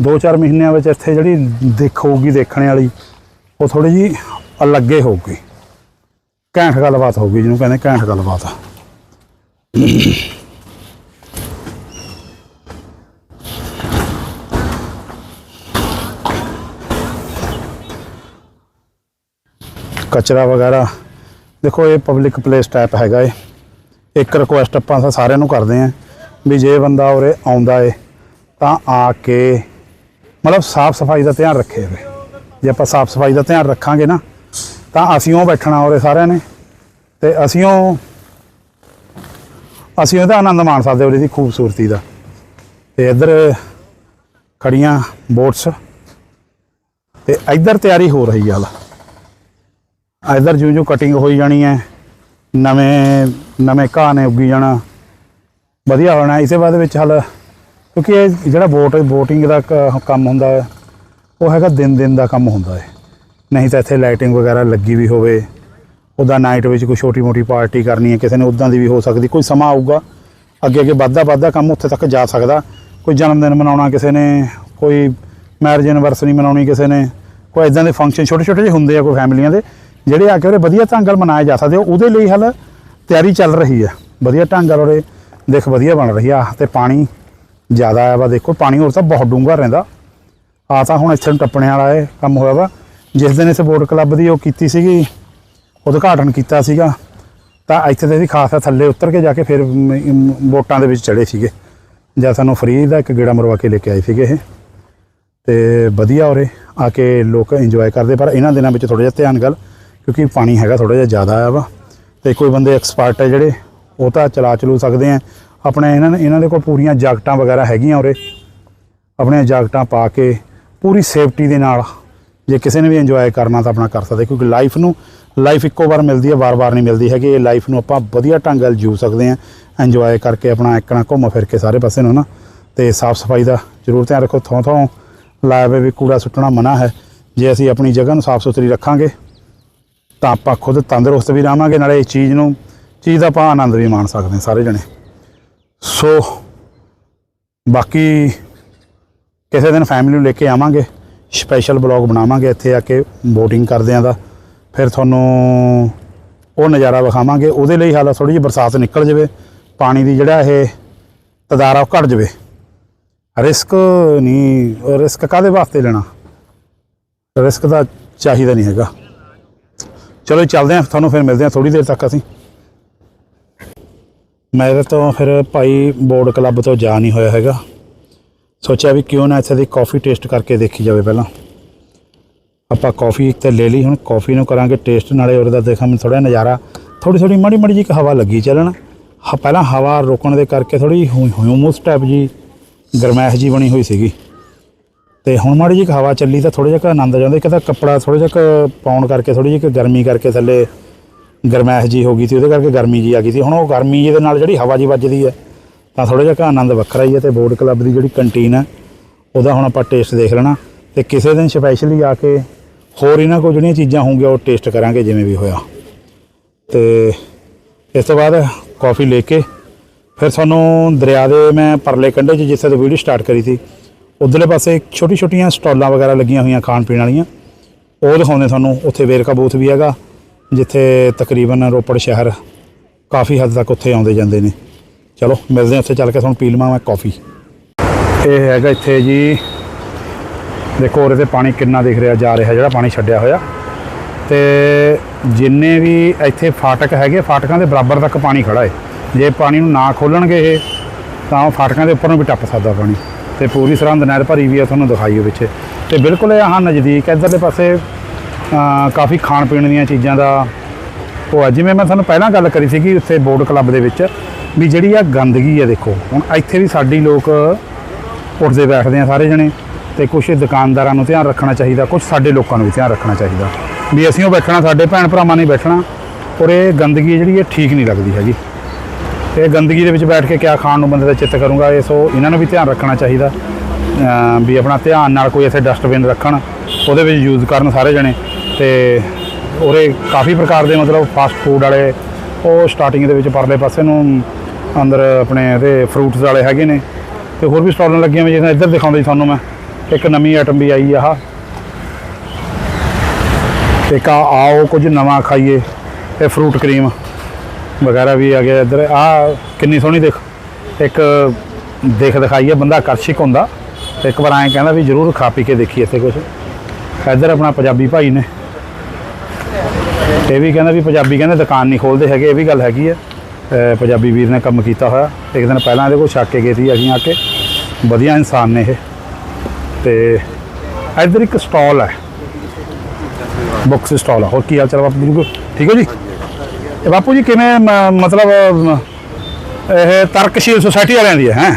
2-4 ਮਹੀਨਿਆਂ ਵਿੱਚ ਇੱਥੇ ਜਿਹੜੀ ਦੇਖ ਹੋਊਗੀ ਦੇਖਣ ਵਾਲੀ, ਉਹ ਥੋੜੀ ਜੀ ਅਲੱਗੇ ਹੋਊਗੀ। ਘੈਂਟ ਗੱਲਬਾਤ ਹੋਊਗੀ, ਜਿਹਨੂੰ ਕਹਿੰਦੇ ਘੈਂਟ ਗੱਲਬਾਤ। ਆ ਕਚਰਾ ਵਗੈਰਾ ਦੇਖੋ, ਇਹ ਪਬਲਿਕ ਪਲੇਸ ਟੈਪ ਹੈਗਾ ਏ ਇੱਕ ਰਿਕੁਐਸਟ ਆਪਾਂ ਸਾਰਿਆਂ ਨੂੰ ਕਰਦੇ ਆਂ ਵੀ ਜੇ ਬੰਦਾ ਉਰੇ ਆਉਂਦਾ ਏ, ਤਾਂ ਆ ਕੇ ਮਤਲਬ ਸਾਫ਼ ਸਫ਼ਾਈ ਦਾ ਧਿਆਨ ਰੱਖੇ ਵੇ ਜੇ ਆਪਾਂ ਸਾਫ਼ ਸਫ਼ਾਈ ਦਾ ਧਿਆਨ ਰੱਖਾਂਗੇ ਨਾ, ਤਾਂ ਅਸੀਂ ਉਹ ਬੈਠਣਾ ਉਰੇ ਸਾਰਿਆਂ ਨੇ ਤੇ ਅਸੀਂ ਉਹ ਅਸੀਂ ਉਹਦਾ ਆਨੰਦ ਮਾਣ ਸਕਦੇ ਉਰੇ ਦੀ ਖੂਬਸੂਰਤੀ ਦਾ। ਤੇ ਇੱਧਰ ਖੜੀਆਂ ਬੋਟਸ। ਤੇ ਇੱਧਰ ਤਿਆਰੀ ਹੋ ਰਹੀ ਆ ਇੱਧਰ ਜਿਉਂ ਜਿਉਂ ਕਟਿੰਗ ਹੋਈ ਜਾਣੀ ਹੈ। ਨਵੇਂ ਨਵੇਂ ਘਾਹ ਨੇ ਉੱਗੀ ਜਾਣਾ। ਵਧੀਆ ਹੋਣਾ, ਇਸੇ ਬਾਅਦ ਵਿੱਚ ਹਲ। ਕਿਉਂਕਿ ਇਹ ਜਿਹੜਾ ਬੋਟ ਬੋਟਿੰਗ ਦਾ ਕ- ਕੰਮ ਹੁੰਦਾ ਹੈ, ਉਹ ਹੈਗਾ ਦਿਨ ਦਿਨ ਦਾ ਕੰਮ ਹੁੰਦਾ ਹੈ। ਨਹੀਂ ਤਾਂ ਇੱਥੇ ਲਾਈਟਿੰਗ ਵਗੈਰਾ ਲੱਗੀ ਵੀ ਹੋਵੇ। ਉਹਦਾ ਨਾਈਟ ਵਿੱਚ ਕੋਈ ਛੋਟੀ ਮੋਟੀ ਪਾਰਟੀ ਕਰਨੀ ਹੈ, ਕਿਸੇ ਨੇ ਉਦਾਂ ਦੀ ਵੀ ਹੋ ਸਕਦੀ, ਕੋਈ ਸਮਾਂ ਆਊਗਾ। ਅੱਗੇ ਅੱਗੇ ਵੱਧਦਾ ਵੱਧਦਾ ਕੰਮ ਉੱਥੇ ਤੱਕ ਜਾ ਸਕਦਾ। ਕੋਈ ਜਨਮ ਦਿਨ ਮਨਾਉਣਾ ਕਿਸੇ ਨੇ, ਕੋਈ ਮੈਰਿਜ ਐਨਵਰਸਰੀ ਮਨਾਉਣੀ ਕਿਸੇ ਨੇ, ਕੋਈ ਇਦਾਂ ਦੇ ਫੰਕਸ਼ਨ ਛੋਟੇ ਛੋਟੇ ਜਿਹੇ ਹੁੰਦੇ ਆ, ਕੋਈ ਫੈਮਲੀਆਂ ਦੇ। ਜਿਹੜੇ ਆ ਕੇ ਉਹਦੇ ਵਧੀਆ ਢੰਗ ਨਾਲ ਮਨਾਏ ਜਾ ਸਕਦੇ ਉਹਦੇ ਲਈ ਹਲ ਤਿਆਰੀ ਚੱਲ ਰਹੀ ਹੈ ਵਧੀਆ ਢੰਗ ਨਾਲ ਉਹਦੇ, ਦੇਖ ਵਧੀਆ ਬਣ ਰਹੀ ਆ, ਤੇ ਪਾਣੀ ਜ਼ਿਆਦਾ ਆਇਆ ਵਾ ਦੇਖੋ, ਪਾਣੀ ਹੋਰ ਤਾਂ ਬਹੁਤ ਡੂੰਘਾ ਰਹਿੰਦਾ। ਆ ਤਾਂ ਹੁਣ ਇੱਥੇ ਨੂੰ ਟੱਪਣੇ ਵਾਲਾ ਇਹ ਕੰਮ ਹੋਇਆ ਵਾ। ਜਿਸ ਦਿਨ ਇਸ ਬੋਟ ਕਲੱਬ ਦੀ ਉਹ ਕੀਤੀ ਸੀਗੀ, ਉਦਘਾਟਨ ਕੀਤਾ ਸੀਗਾ, ਤਾਂ ਇੱਥੇ ਦੇ ਵੀ ਖਾਸ ਆ, ਥੱਲੇ ਉਤਰ ਕੇ ਜਾ ਕੇ ਫਿਰ ਬੋਟਾਂ ਦੇ ਵਿੱਚ ਚੜੇ ਸੀਗੇ। ਜਾਂ ਸਾਨੂੰ ਫਰੀ ਦਾ ਇੱਕ ਗੇੜਾ ਮਰਵਾ ਕੇ ਲੈ ਕੇ ਆਏ ਸੀਗੇ ਇਹ। ਤੇ ਵਧੀਆ ਉਰੇ ਆ ਕੇ ਲੋਕ ਇੰਜੋਏ ਕਰਦੇ, ਪਰ ਇਹਨਾਂ ਦਿਨਾਂ ਵਿੱਚ ਥੋੜਾ ਜਿਹਾ ਧਿਆਨ ਗੱਲ ਕਿਉਂਕਿ ਪਾਣੀ ਹੈਗਾ ਥੋੜਾ ਜਿਹਾ ਜ਼ਿਆਦਾ ਆਇਆ ਵਾ ਤੇ ਕੋਈ ਬੰਦੇ ਐਕਸਪਰਟ ਹੈ ਜਿਹੜੇ, ਉਹ ਤਾਂ ਚਲਾ ਚਲੂ ਸਕਦੇ ਆ। ਆਪਣੇ ਇਹਨਾਂ ਨੇ, ਇਹਨਾਂ ਦੇ ਕੋਲ ਪੂਰੀਆਂ ਜਾਕਟਾਂ ਵਗੈਰਾ ਹੈਗੀਆਂ ਉਰੇ। ਆਪਣੀਆਂ ਜਾਕਟਾਂ ਪਾ ਕੇ ਪੂਰੀ ਸੇਫਟੀ ਦੇ ਨਾਲ ਜੇ ਕਿਸੇ ਨੇ ਵੀ ਇੰਜੋਏ ਕਰਨਾ ਤਾਂ ਆਪਣਾ ਕਰ ਸਕਦੇ, ਕਿਉਂਕਿ ਲਾਈਫ ਨੂੰ ਲਾਈਫ ਇੱਕੋ ਵਾਰ ਮਿਲਦੀ ਹੈ ਵਾਰ-ਵਾਰ ਨਹੀਂ ਮਿਲਦੀ ਹੈਗੀ। ਇਹ ਲਾਈਫ ਨੂੰ ਆਪਾਂ ਵਧੀਆ ਢੰਗ ਨਾਲ ਜੀਉ ਸਕਦੇ ਹਾਂ ਇੰਜੋਏ ਕਰਕੇ ਆਪਣਾ ਇੱਕਣਾ ਘੁੰਮ ਫਿਰ ਕੇ ਸਾਰੇ ਪਾਸੇ ਨੂੰ ਨਾ ਤੇ ਸਾਫ਼ ਸਫ਼ਾਈ ਦਾ ਜ਼ਰੂਰ ਧਿਆਨ ਰੱਖੋ ਥੋਂ ਥੋਂ ਲਾਇਆ ਵੀ ਕੂੜਾ ਸੁੱਟਣਾ ਮਨਾ ਹੈ। ਜੇ ਅਸੀਂ ਆਪਣੀ ਜਗ੍ਹਾ ਨੂੰ ਸਾਫ਼ ਸੁਥਰੀ ਰੱਖਾਂਗੇ ਤਾਂ ਆਪਾਂ ਖੁਦ ਤੰਦਰੁਸਤ ਵੀ ਰਹਾਂਗੇ, ਨਾਲੇ ਇਸ ਚੀਜ਼ ਨੂੰ, ਚੀਜ਼ ਦਾ ਆਪਾਂ ਆਨੰਦ ਵੀ ਮਾਣ ਸਕਦੇ ਹਾਂ ਸਾਰੇ ਜਣੇ। ਸੋ, ਬਾਕੀ ਕਿਸੇ ਦਿਨ ਫੈਮਿਲੀ ਨੂੰ ਲੈ ਕੇ ਆਵਾਂਗੇ ਸਪੈਸ਼ਲ ਬਲੌਗ ਬਣਾਵਾਂਗੇ ਇੱਥੇ ਆ ਕੇ ਬੋਟਿੰਗ ਕਰਦੇ ਆਂ ਦਾ। ਫਿਰ ਤੁਹਾਨੂੰ ਉਹ ਨਜ਼ਾਰਾ ਵਿਖਾਵਾਂਗੇ, ਉਹਦੇ ਲਈ ਹਾਲਾ ਥੋੜੀ ਜਿਹੀ ਬਰਸਾਤ ਨਿਕਲ ਜਾਵੇ, ਪਾਣੀ ਦੀ ਜਿਹੜਾ ਇਹ ਤਦਾਰਾ ਉਹ ਘਟ ਜਾਵੇ। ਰਿਸਕ ਨਹੀਂ ਰਿਸਕ ਕਾਦੇ ਵਾਸਤੇ ਲੈਣਾ? ਰਿਸਕ ਤਾਂ ਚਾਹੀਦਾ ਨਹੀਂ ਹੈਗਾ। ਚਲੋ ਚੱਲਦੇ ਆਂ ਤੁਹਾਨੂੰ ਫਿਰ ਮਿਲਦੇ ਆਂ ਥੋੜੀ ਦੇਰ ਤੱਕ ਅਸੀਂ। ਮੇਰੇ ਤੋਂ ਫਿਰ ਭਾਈ ਬੋਰਡ ਕਲੱਬ ਤੋਂ ਜਾ ਨਹੀਂ ਹੋਇਆ ਹੈਗਾ। ਸੋਚਿਆ ਵੀ ਕਿਉਂ ਨਾ ਇੱਥੇ ਦੀ ਕਾਫੀ ਟੇਸਟ ਕਰਕੇ ਦੇਖੀ ਜਾਵੇ ਪਹਿਲਾਂ। ਆਪਾਂ ਕਾਫੀ ਇੱਕ ਤਾਂ ਲੈ ਲਈ, ਹੁਣ ਕਾਫੀ ਨੂੰ ਕਰਾਂਗੇ ਟੇਸਟ ਨਾਲੇ ਉਹਦਾ ਦੇਖਾਂ ਮੈਂ ਥੋੜਾ ਨਜ਼ਾਰਾ ਥੋੜੀ ਥੋੜੀ ਮਾੜੀ ਮਾੜੀ ਜਿਹੀ ਇੱਕ ਹਵਾ ਲੱਗੀ ਚੱਲਣ। ਹ, ਪਹਿਲਾਂ ਹਵਾ ਰੋਕਣ ਦੇ ਕਰਕੇ ਥੋੜੀ ਹਿਊਮਸ ਟਾਈਪ ਜੀ ਗਰਮੈਸ਼ ਜੀ ਬਣੀ ਹੋਈ ਸੀਗੀ। ਤੇ ਹੁਣ ਮਾੜੀ ਜਿਹੀ ਹਵਾ ਚੱਲੀ ਤਾਂ ਥੋੜਾ ਜਿਹਾ ਆਨੰਦ ਆ ਜਾਂਦਾ। ਇੱਕ ਤਾਂ ਕੱਪੜਾ ਥੋੜਾ ਜਿਹਾ ਪਾਉਣ ਕਰਕੇ ਥੋੜੀ ਜਿਹੀ ਗਰਮੀ ਕਰਕੇ ਥੱਲੇ ਗਰਮੈਸ਼ ਜੀ ਹੋ ਗਈ ਸੀ, ਉਹਦੇ ਕਰਕੇ ਗਰਮੀ ਜੀ ਆ ਗਈ ਸੀ। ਹੁਣ ਉਹ ਗਰਮੀ ਜਿਹਦੇ ਨਾਲ ਜਿਹੜੀ ਹਵਾ ਜੀ ਵੱਜਦੀ ਹੈ ਤਾਂ ਥੋੜਾ ਜਿਹਾ ਆਨੰਦ ਵੱਖਰਾ ਹੀ ਹੈ ਤੇ ਬੋਰਡ ਕਲੱਬ ਦੀ ਜਿਹੜੀ ਕੰਟੀਨ ਹੈ ਉਹਦਾ ਹੁਣ ਆਪਾਂ ਟੇਸਟ ਦੇਖ ਲੈਣਾ। ਤੇ ਕਿਸੇ ਦਿਨ ਸਪੈਸ਼ਲੀ ਆ ਕੇ ਹੋਰ ਇਹਨਾਂ ਕੋਲ ਜਿਹੜੀਆਂ ਚੀਜ਼ਾਂ ਹੋਣਗੀਆਂ ਉਹ ਟੇਸਟ ਕਰਾਂਗੇ ਜਿਵੇਂ ਵੀ ਹੋਇਆ। ਤੇ ਇਸ ਤੋਂ ਬਾਅਦ ਕਾਫੀ ਲੈ ਕੇ, ਫਿਰ ਤੁਹਾਨੂੰ ਦਰਿਆ ਦੇ ਮੈਂ ਪਰਲੇ ਕੰਢੇ 'ਚ ਜਿੱਥੇ ਤੋਂ ਵੀਡੀਓ ਸਟਾਰਟ ਕਰੀ ਸੀ ਉਧਰਲੇ ਪਾਸੇ ਛੋਟੀ ਛੋਟੀਆਂ ਸਟਾਲਾਂ ਵਗੈਰਾ ਲੱਗੀਆਂ ਹੋਈਆਂ ਖਾਣ ਪੀਣ ਵਾਲੀਆਂ। ਉਹ ਦਿਖਾਉਂਦੇ ਤੁਹਾਨੂੰ, ਉੱਥੇ ਵੇਰਕਾ ਬੂਥ ਵੀ ਹੈਗਾ, ਜਿੱਥੇ ਤਕਰੀਬਨ ਰੋਪੜ ਸ਼ਹਿਰ ਕਾਫੀ ਹੱਦ ਤੱਕ ਉੱਥੇ ਆਉਂਦੇ ਜਾਂਦੇ ਨੇ। ਚਲੋ, ਮਿਲਦੇ ਹਾਂ ਉੱਥੇ, ਚੱਲ ਕੇ ਤੁਹਾਨੂੰ ਪੀ ਲਵਾਂ ਮੈਂ ਕਾਫੀ। ਇਹ ਹੈਗਾ ਇੱਥੇ ਜੀ, ਦੇਖੋ ਉਹਦੇ ਤੇ ਪਾਣੀ ਕਿੰਨਾ ਦਿਖ ਰਿਹਾ, ਜਾ ਰਿਹਾ, ਜਿਹੜਾ ਪਾਣੀ ਛੱਡਿਆ ਹੋਇਆ। ਤੇ ਜਿੰਨੇ ਵੀ ਇੱਥੇ ਫਾਟਕ ਹੈਗੇ, ਫਾਟਕਾਂ ਦੇ ਬਰਾਬਰ ਤੱਕ ਪਾਣੀ ਖੜਾ ਹੈ ਜੇ ਪਾਣੀ ਨੂੰ ਨਾ ਖੋਲਣਗੇ ਇਹ, ਤਾਂ ਉਹ ਫਾਟਕਾਂ ਦੇ ਉੱਪਰ ਨੂੰ ਵੀ ਟੱਪ ਸਕਦਾ ਪਾਣੀ। ਤੇ ਪੂਰੀ ਸਰਹੰਦ ਨਹਿਰ ਭਰੀ ਵੀ ਆ, ਤੁਹਾਨੂੰ ਦਿਖਾਈ ਉਹ ਪਿੱਛੇ। ਤੇ ਬਿਲਕੁਲ ਇਹ ਆਹ ਨਜ਼ਦੀਕ ਇੱਧਰਲੇ ਪਾਸੇ ਕਾਫੀ ਖਾਣ ਪੀਣ ਦੀਆਂ ਚੀਜ਼ਾਂ ਦਾ ਉਹ ਆ। ਜਿਵੇਂ ਮੈਂ ਤੁਹਾਨੂੰ ਪਹਿਲਾਂ ਗੱਲ ਕਰੀ ਸੀਗੀ ਉੱਥੇ ਬੋਰਡ ਕਲੱਬ ਦੇ ਵਿੱਚ, ਵੀ ਜਿਹੜੀ ਆ ਗੰਦਗੀ ਆ ਦੇਖੋ, ਹੁਣ ਇੱਥੇ ਵੀ ਸਾਡੀ ਲੋਕ ਉੱਠਦੇ ਬੈਠਦੇ ਆ ਸਾਰੇ ਜਣੇ ਤੇ ਕੁਝ ਦੁਕਾਨਦਾਰਾਂ ਨੂੰ ਧਿਆਨ ਰੱਖਣਾ ਚਾਹੀਦਾ ਕੁਝ ਸਾਡੇ ਲੋਕਾਂ ਨੂੰ ਵੀ ਧਿਆਨ ਰੱਖਣਾ ਚਾਹੀਦਾ। ਵੀ ਅਸੀਂ ਉਹ ਬੈਠਣਾ, ਸਾਡੇ ਭੈਣ ਭਰਾਵਾਂ ਨੇ ਬੈਠਣਾ, ਔਰ ਇਹ ਗੰਦਗੀ ਜਿਹੜੀ ਇਹ ਠੀਕ ਨਹੀਂ ਲੱਗਦੀ ਹੈਗੀ। ਇਹ ਗੰਦਗੀ ਦੇ ਵਿੱਚ ਬੈਠ ਕੇ ਕਿਆ ਖਾਣ ਨੂੰ ਬੰਦੇ ਦਾ ਚਿੱਤ ਕਰੂੰਗਾ, ਇਹ ਸੋ ਇਹਨਾਂ ਨੂੰ ਵੀ ਧਿਆਨ ਰੱਖਣਾ ਚਾਹੀਦਾ। ਵੀ ਆਪਣਾ ਧਿਆਨ ਨਾਲ ਕੋਈ ਇੱਥੇ ਡਸਟਬਿਨ ਰੱਖਣ, ਉਹਦੇ ਵਿੱਚ ਯੂਜ਼ ਕਰਨ ਸਾਰੇ ਜਣੇ। ਤੇ ਉਰੇ ਕਾਫੀ ਪ੍ਰਕਾਰ ਦੇ ਮਤਲਬ ਫਾਸਟ ਫੂਡ ਵਾਲੇ, ਉਹ ਸਟਾਰਟਿੰਗ ਦੇ ਵਿੱਚ ਪਰਲੇ ਪਾਸੇ ਨੂੰ, ਅੰਦਰ ਆਪਣੇ ਇਹਦੇ ਫਰੂਟਸ ਵਾਲੇ ਹੈਗੇ ਨੇ। ਤੇ ਹੋਰ ਵੀ ਸਟਾਲਾਂ ਲੱਗੀਆਂ ਹੋਈਆਂ ਜਿਵੇਂ ਇੱਧਰ ਦਿਖਾਉਂਦਾ ਜੀ ਤੁਹਾਨੂੰ ਮੈਂ। ਇੱਕ ਨਵੀਂ ਆਈਟਮ ਵੀ ਆਈ ਆਹ। ਇੱਕ ਆ, ਆਓ ਕੁਝ ਨਵਾਂ ਖਾਈਏ, ਇਹ ਫਰੂਟ ਕਰੀਮ ਵਗੈਰਾ ਵੀ ਆ ਗਿਆ ਇੱਧਰ। ਆ ਕਿੰਨੀ ਸੋਹਣੀ ਦੇਖ, ਇੱਕ ਦੇਖ ਦਿਖਾਈ ਹੈ ਬੰਦਾ ਆਕਰਸ਼ਿਕ ਹੁੰਦਾ। ਤੇ ਇੱਕ ਵਾਰ ਐਂ ਕਹਿੰਦਾ ਵੀ ਜ਼ਰੂਰ ਖਾ ਪੀ ਕੇ ਦੇਖੀ ਇੱਥੇ ਕੁਝ ਇੱਧਰ ਆਪਣਾ ਪੰਜਾਬੀ ਭਾਈ ਨੇ। ਇਹ ਵੀ ਕਹਿੰਦਾ ਵੀ ਪੰਜਾਬੀ ਕਹਿੰਦੇ ਦੁਕਾਨ ਨਹੀਂ ਖੋਲਦੇ ਹੈਗੇ, ਇਹ ਵੀ ਗੱਲ ਹੈਗੀ ਹੈ ਪੰਜਾਬੀ ਵੀਰ ਨੇ ਕੰਮ ਕੀਤਾ ਹੋਇਆ। ਇੱਕ ਦਿਨ ਪਹਿਲਾਂ ਇਹਦੇ ਕੋਲ ਛੱਕ ਕੇ ਗਏ ਸੀ ਅਸੀਂ ਆ ਕੇ। ਵਧੀਆ ਇਨਸਾਨ ਨੇ ਇਹ। ਤੇ ਇੱਧਰ ਇੱਕ ਸਟਾਲ ਹੈ। ਬੁੱਕਸ ਸਟਾਲ ਆ। ਹੋਰ ਕੀ ਹਾਲ ਚਾਲ ਬਾਪੂ ਜੀ? ਠੀਕ ਹੋ ਜੀ? ਬਾਪੂ ਜੀ ਕਿਵੇਂ ਮਤਲਬ ਇਹ ਤਰਕਸ਼ੀਲ ਸੁਸਾਇਟੀ ਵਾਲਿਆਂ ਦੀ ਹੈ ਹੈਂ?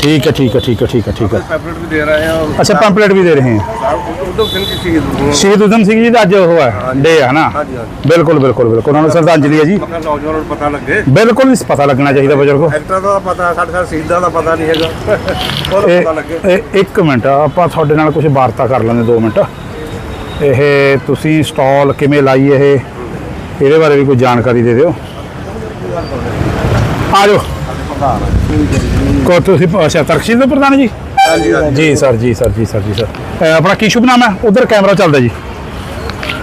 ਠੀਕ ਹੈ ਠੀਕ है ठीक है ठीक है ठीक है सेपरेट भी दे रहे हैं ਅੱਛਾ ਪੰਪਲੇਟ ਵੀ ਦੇ ਰਹੇ ਹੈ साहब उद्धव सिंह की ਸ਼ਹੀਦ ਊਧਮ ਸਿੰਘ ਜੀ ਦਾ ਅੱਜ ਉਹ ਹੈ ਡੇ ਹੈ ਨਾ ਬਿਲਕੁਲ ਬਿਲਕੁਲ ਬਿਲਕੁਲ। ਉਹਨਾਂ ਨੂੰ ਸ਼ਰਧਾਂਜਲੀ ਹੈ ਜੀ। ਬਿਲਕੁਲ ਇਸ ਪਤਾ ਲੱਗਣਾ ਚਾਹੀਦਾ ਬਜ਼ੁਰਗੋ। ਐਕਟਰ ਦਾ ਪਤਾ ਸਾਡੇ ਸਾਰ ਸ਼ਹੀਦਾਂ ਦਾ ਪਤਾ ਨਹੀਂ ਹੈਗਾ। ਇਹ- ਇੱਕ ਮਿੰਟ ਆਪਾਂ ਤੁਹਾਡੇ ਨਾਲ ਕੁਝ ਵਾਰਤਾ ਕਰ ਲੈਂਦੇ 2 ਮਿੰਟ। ਇਹ ਤੁਸੀਂ ਸਟਾਲ ਕਿਵੇਂ ਲਾਈ ਇਹ ਇਹਦੇ ਬਾਰੇ ਵੀ ਕੋਈ ਜਾਣਕਾਰੀ ਦੇ ਦਿਓ। ਆ ਜਾਓ ਕੋ ਤੁਸੀਂ ਅੱਛਾ ਤਰਕਸ਼ੀਲ ਦੇ ਪ੍ਰਧਾਨ ਜੀ? ਹਾਂਜੀ ਜੀ ਸਰ ਜੀ ਸਰ ਜੀ ਸਰ ਜੀ ਸਰ। ਆਪਣਾ ਕੀ ਸ਼ੁਭ ਨਾਮ ਹੈ? ਉਧਰ ਕੈਮਰਾ ਚੱਲਦਾ ਜੀ।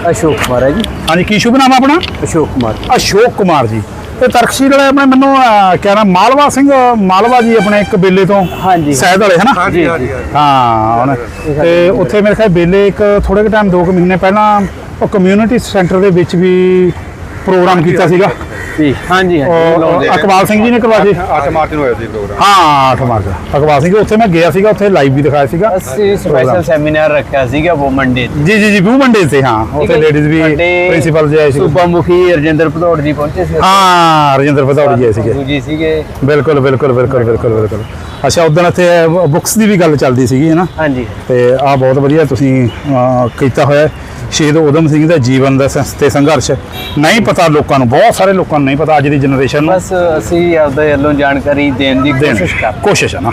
ਅਸ਼ੋਕ ਕੁਮਾਰ ਹੈ ਜੀ। ਹਾਂਜੀ ਕੀ ਸ਼ੁਭ ਨਾਮ ਹੈ ਆਪਣਾ? ਅਸ਼ੋਕ ਕੁਮਾਰ। ਅਸ਼ੋਕ ਕੁਮਾਰ ਜੀ। ਤੇ ਤਰਕਸ਼ੀਲ ਵਾਲੇ ਆਪਣੇ ਮੈਨੂੰ ਕਿਆ ਨਾਮ ਮਾਲਵਾ ਸਿੰਘ ਮਾਲਵਾ ਜੀ ਆਪਣੇ ਇੱਕ ਬੇਲੇ ਤੋਂ। ਹਾਂਜੀ। ਸੈਦ ਵਾਲੇ ਹਨਾ? ਹਾਂਜੀ ਹਾਂਜੀ। ਹਾਂ ਤੇ ਉੱਥੇ ਮੇਰੇ ਖਿਆਲ ਬੇਲੇ ਇੱਕ ਥੋੜੇ ਕੁ ਟਾਈਮ 2 ਮਹੀਨੇ ਪਹਿਲਾਂ ਉਹ ਕਮਿਊਨਿਟੀ ਸੈਂਟਰ ਦੇ ਵਿੱਚ ਵੀ ਪ੍ਰੋਗਰਾਮ ਕੀਤਾ ਸੀਗਾ। ਜੀ ਹਾਂਜੀ ਸਿੰਘ ਜੀ ਨੇ ਕਰਵਾ ਸੀ 8 ਮਾਰਚ ਨੂੰ ਹੋਇਆ ਸੀ ਪ੍ਰੋਗਰਾਮ। ਹਾਂ 8 ਮਾਰਚ। ਅਕਬਾਲ ਸਿੰਘ ਉੱਥੇ ਮੈਂ ਗਿਆ ਸੀਗਾ ਉੱਥੇ ਲਾਈਵ ਵੀ ਦਿਖਾਇਆ ਸੀਗਾ। ਅਸੀਂ ਸਪੈਸ਼ਲ ਸੈਮੀਨਾਰ ਰੱਖਿਆ ਸੀਗਾ ਵੂਮਨ ਡੇ ਜੀ ਜੀ ਜੀ ਵਿਊ ਮੰਡੇ ਤੇ ਹਾਂ। ਉੱਥੇ ਲੇਡੀਜ਼ ਵੀ ਪ੍ਰਿੰਸੀਪਲ ਜੀ ਆਏ ਸੀ ਸੂਬਾ ਮੁਖੀ ਰਜਿੰਦਰ ਭਦੌੜ ਜੀ ਪਹੁੰਚੇ ਸੀ। ਹਾਂ ਰਜਿੰਦਰ ਭਦੌੜ ਜੀ ਆਏ ਸੀਗੇ। ਬਾਪੂ ਜੀ ਸੀਗੇ। ਬਿਲਕੁਲ ਬਿਲਕੁਲ ਬਿਲਕੁਲ ਬਿਲਕੁਲ ਬਿਲਕੁਲ। ਅੱਛਾ ਉਦੋਂ ਇੱਥੇ ਬੁੱਕਸ ਦੀ ਵੀ ਗੱਲ ਚੱਲਦੀ ਸੀਗੀ ਹੈ ਨਾ? ਹਾਂਜੀ। ਤੇ ਆ ਬਹੁਤ ਵਧੀਆ ਤੁਸੀਂ ਅਹ, ਕੀਤਾ ਹੋਇਆ ਹੈ। ਸ਼ਹੀਦ ਊਧਮ ਸਿੰਘ ਦੇ ਜੀਵਨ ਦਾ ਸੰਸ- ਤੇ ਸੰਘਰਸ਼। ਨਹੀਂ ਪਤਾ ਲੋਕਾਂ ਨੂੰ ਬਹੁਤ ਸਾਰੇ ਲੋਕਾਂ ਨੂੰ ਨਹੀਂ ਪਤਾ ਅੱਜ ਦੀ ਜਨਰੇਸ਼ਨ ਨੂੰ। ਬਸ ਅਸੀਂ ਆਪਦੇ ਵੱਲੋਂ ਜਾਣਕਾਰੀ ਦੇਣ ਦੀ ਦੇਣ ਕੋਸ਼ਿਸ਼ ਕਰ ਕੋਸ਼ਿਸ਼ ਹੈ ਨਾ।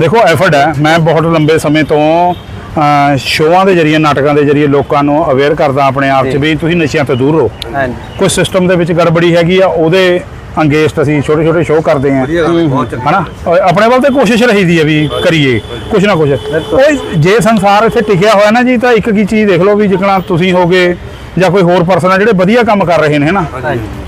ਦੇਖੋ ਐਫਰਟ ਹੈ। ਮੈਂ ਬਹੁਤ ਲੰਬੇ ਸਮੇਂ ਤੋਂ ਅਹ, ਸ਼ੋਆਂ ਦੇ ਜਰੀਏ ਨਾਟਕਾਂ ਦੇ ਜਰੀਏ ਲੋਕਾਂ ਨੂੰ ਅਵੇਅਰ ਕਰਦਾ ਆਪਣੇ ਆਪ 'ਚ ਜੀ। ਵੀ ਤੁਸੀਂ ਨਸ਼ਿਆਂ ਤੋਂ ਦੂਰ ਰਹੋ। ਹਾਂਜੀ। ਕੁਝ ਸਿਸਟਮ ਦੇ ਵਿੱਚ ਗੜਬੜੀ ਹੈਗੀ ਆ ਉਹਦੇ ਅੰਗੇਸਟ ਅਸੀਂ ਛੋਟੇ ਛੋਟੇ ਸ਼ੋਅ ਕਰਦੇ ਆਂ ਹਨਾ? ਔਰ ਆਪਣੇ ਵੱਲ ਤੇ ਕੋਸ਼ਿਸ਼ ਰਹੀਦੀ ਹੈ ਵੀ ਕਰੀਏ ਕੁਛ ਨਾ ਕੁਛ। ਉਹ ਜੇ ਸੰਸਾਰ ਇੱਥੇ ਟਿਕਿਆ ਹੋਇਆ ਨਾ ਜੀ ਤਾਂ ਇੱਕ ਕੀ ਚੀਜ਼ ਦੇਖ ਲਓ ਵੀ ਜਿਕਣਾ ਤੁਸੀਂ ਹੋਗੇ ਜਾਂ ਕੋਈ ਹੋਰ ਪਰਸਨ ਆ ਜਿਹੜੇ ਵਧੀਆ ਕੰਮ ਕਰ ਰਹੇ ਨੇ ਹਨਾ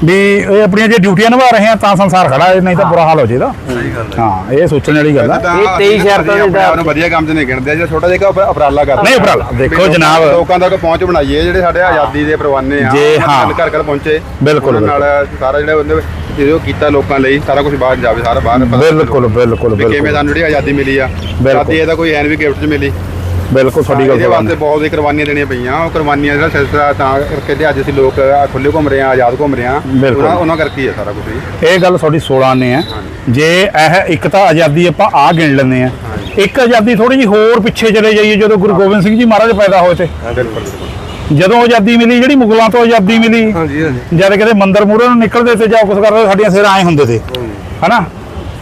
ਵੀ ਇਹ ਆਪਣੀਆਂ ਜੇ ਡਿਊਟੀਆਂ ਨਿਭਾ ਰਹੇ ਆ ਤਾਂ ਸੰਸਾਰ ਖੜਾ ਹੈ ਨਹੀਂ ਤਾਂ ਬੁਰਾ ਹਾਲ ਹੋ ਜਾਏਗਾ। ਸਹੀ ਗੱਲ ਹੈ। ਹਾਂ ਇਹ ਸੋਚਣ ਵਾਲੀ ਗੱਲ ਆ। ਇਹ 23 ਸ਼ਰਤਾਂ ਦੇ ਆਪਣੇ ਆਪ ਨੂੰ ਵਧੀਆ ਕੰਮ 'ਚ ਨਹੀਂ ਗਿਣਦੇ ਜੇ ਛੋਟਾ ਜਿਹਾ ਉਪਰਾਲਾ ਕਰਦੇ। ਨਹੀਂ ਉਪਰਾਲਾ, ਦੇਖੋ ਜਨਾਬ। ਲੋਕਾਂ ਤੱਕ ਪਹੁੰਚ ਬਣਾਈਏ ਜਿਹੜੇ ਸਾਡੇ ਆਜ਼ਾਦੀ ਦੇ ਪਰਵਾਨੇ ਆ ਜੇ ਉਹਨਾਂ ਹਾਂ। ਨਾਲ ਘਰ ਘਰ ਪਹੁੰਚੇ। ਬਿਲਕੁਲ, ਉਹਨਾਂ ਨਾਲ ਸਾਰਾ ਜਿਹੜਾ ਉਹਦੇ ਜੋ ਕੀਤਾ ਲੋਕਾਂ ਲਈ ਸਾਰਾ ਕੁਝ ਬਾਹਰ ਜਾਵੇ ਸਾਰਾ ਬਾਹਰ ਬਿਲਕੁਲ ਬਿਲਕੁਲ ਵੀ ਕਿਵੇਂ ਬਿਲਕੁਲ। ਸਾਨੂੰ ਜਿਹੜੀ ਆਜ਼ਾਦੀ ਮਿਲੀ ਆ। ਆਜ਼ਾਦੀ ਇਹਦਾ ਕੋਈ ਐਨ ਵੀ ਗਿਫਟ 'ਚ ਮਿਲੀ। ਬਿਲਕੁਲ ਤੁਹਾਡੀ ਗੱਲ ਇਹਦੇ ਵਾਸਤੇ ਬਹੁਤ ਹੀ ਕੁਰਬਾਨੀਆਂ ਦੇਣੀਆਂ ਪਈਆਂ। ਉਹ ਕੁਰਬਾਨੀਆਂ ਜਿਹੜਾ ਸਿਲਸਿਲਾ ਤਾਂ ਕਰਕੇ ਤੇ ਅੱਜ ਅਸੀਂ ਲੋਕ ਖੁੱਲੇ ਘੁੰਮ ਰਹੇ ਆ ਆਜ਼ਾਦ ਘੁੰਮ ਰਹੇ ਆ। ਉਹਨਾਂ ਉਹਨਾਂ ਕਰਕੇ ਹੀ ਆ ਸਾਰਾ ਕੁਝ ਜੀ। ਇਹ ਗੱਲ ਤੁਹਾਡੀ 16 ਨੇ ਆ ਜੇ ਇਹ ਇੱਕ ਤਾਂ ਆਜ਼ਾਦੀ ਆਪਾਂ ਆ ਗਿਣ ਲੈਂਦੇ ਆ ਇੱਕ ਆਜ਼ਾਦੀ ਥੋੜੀ ਜਿਹੀ ਹੋਰ ਪਿੱਛੇ ਚਲੇ ਜਾਈਏ ਜਦੋਂ ਗੁਰੂ ਗੋਬਿੰਦ ਸਿੰਘ ਜੀ ਮਹਾਰਾਜ ਪੈਦਾ ਹੋਏ ਤੇ। ਜਦੋਂ ਆਜ਼ਾਦੀ ਮਿਲੀ ਜਿਹੜੀ ਮੁਗਲਾਂ ਤੋਂ ਆਜ਼ਾਦੀ ਮਿਲੀ ਹਾਂਜੀ ਹਾਂਜੀ। ਜਦ ਕਿਤੇ ਮੰਦਰ ਮੂਹਰੇ ਨੂੰ ਨਿਕਲਦੇ ਤੇ ਜਾਂ ਕੁਝ ਕਰਦੇ ਸਾਡੀਆਂ ਸਿਰ ਆਏ ਹੁੰਦੇ ਤੇ। ਹਨਾ?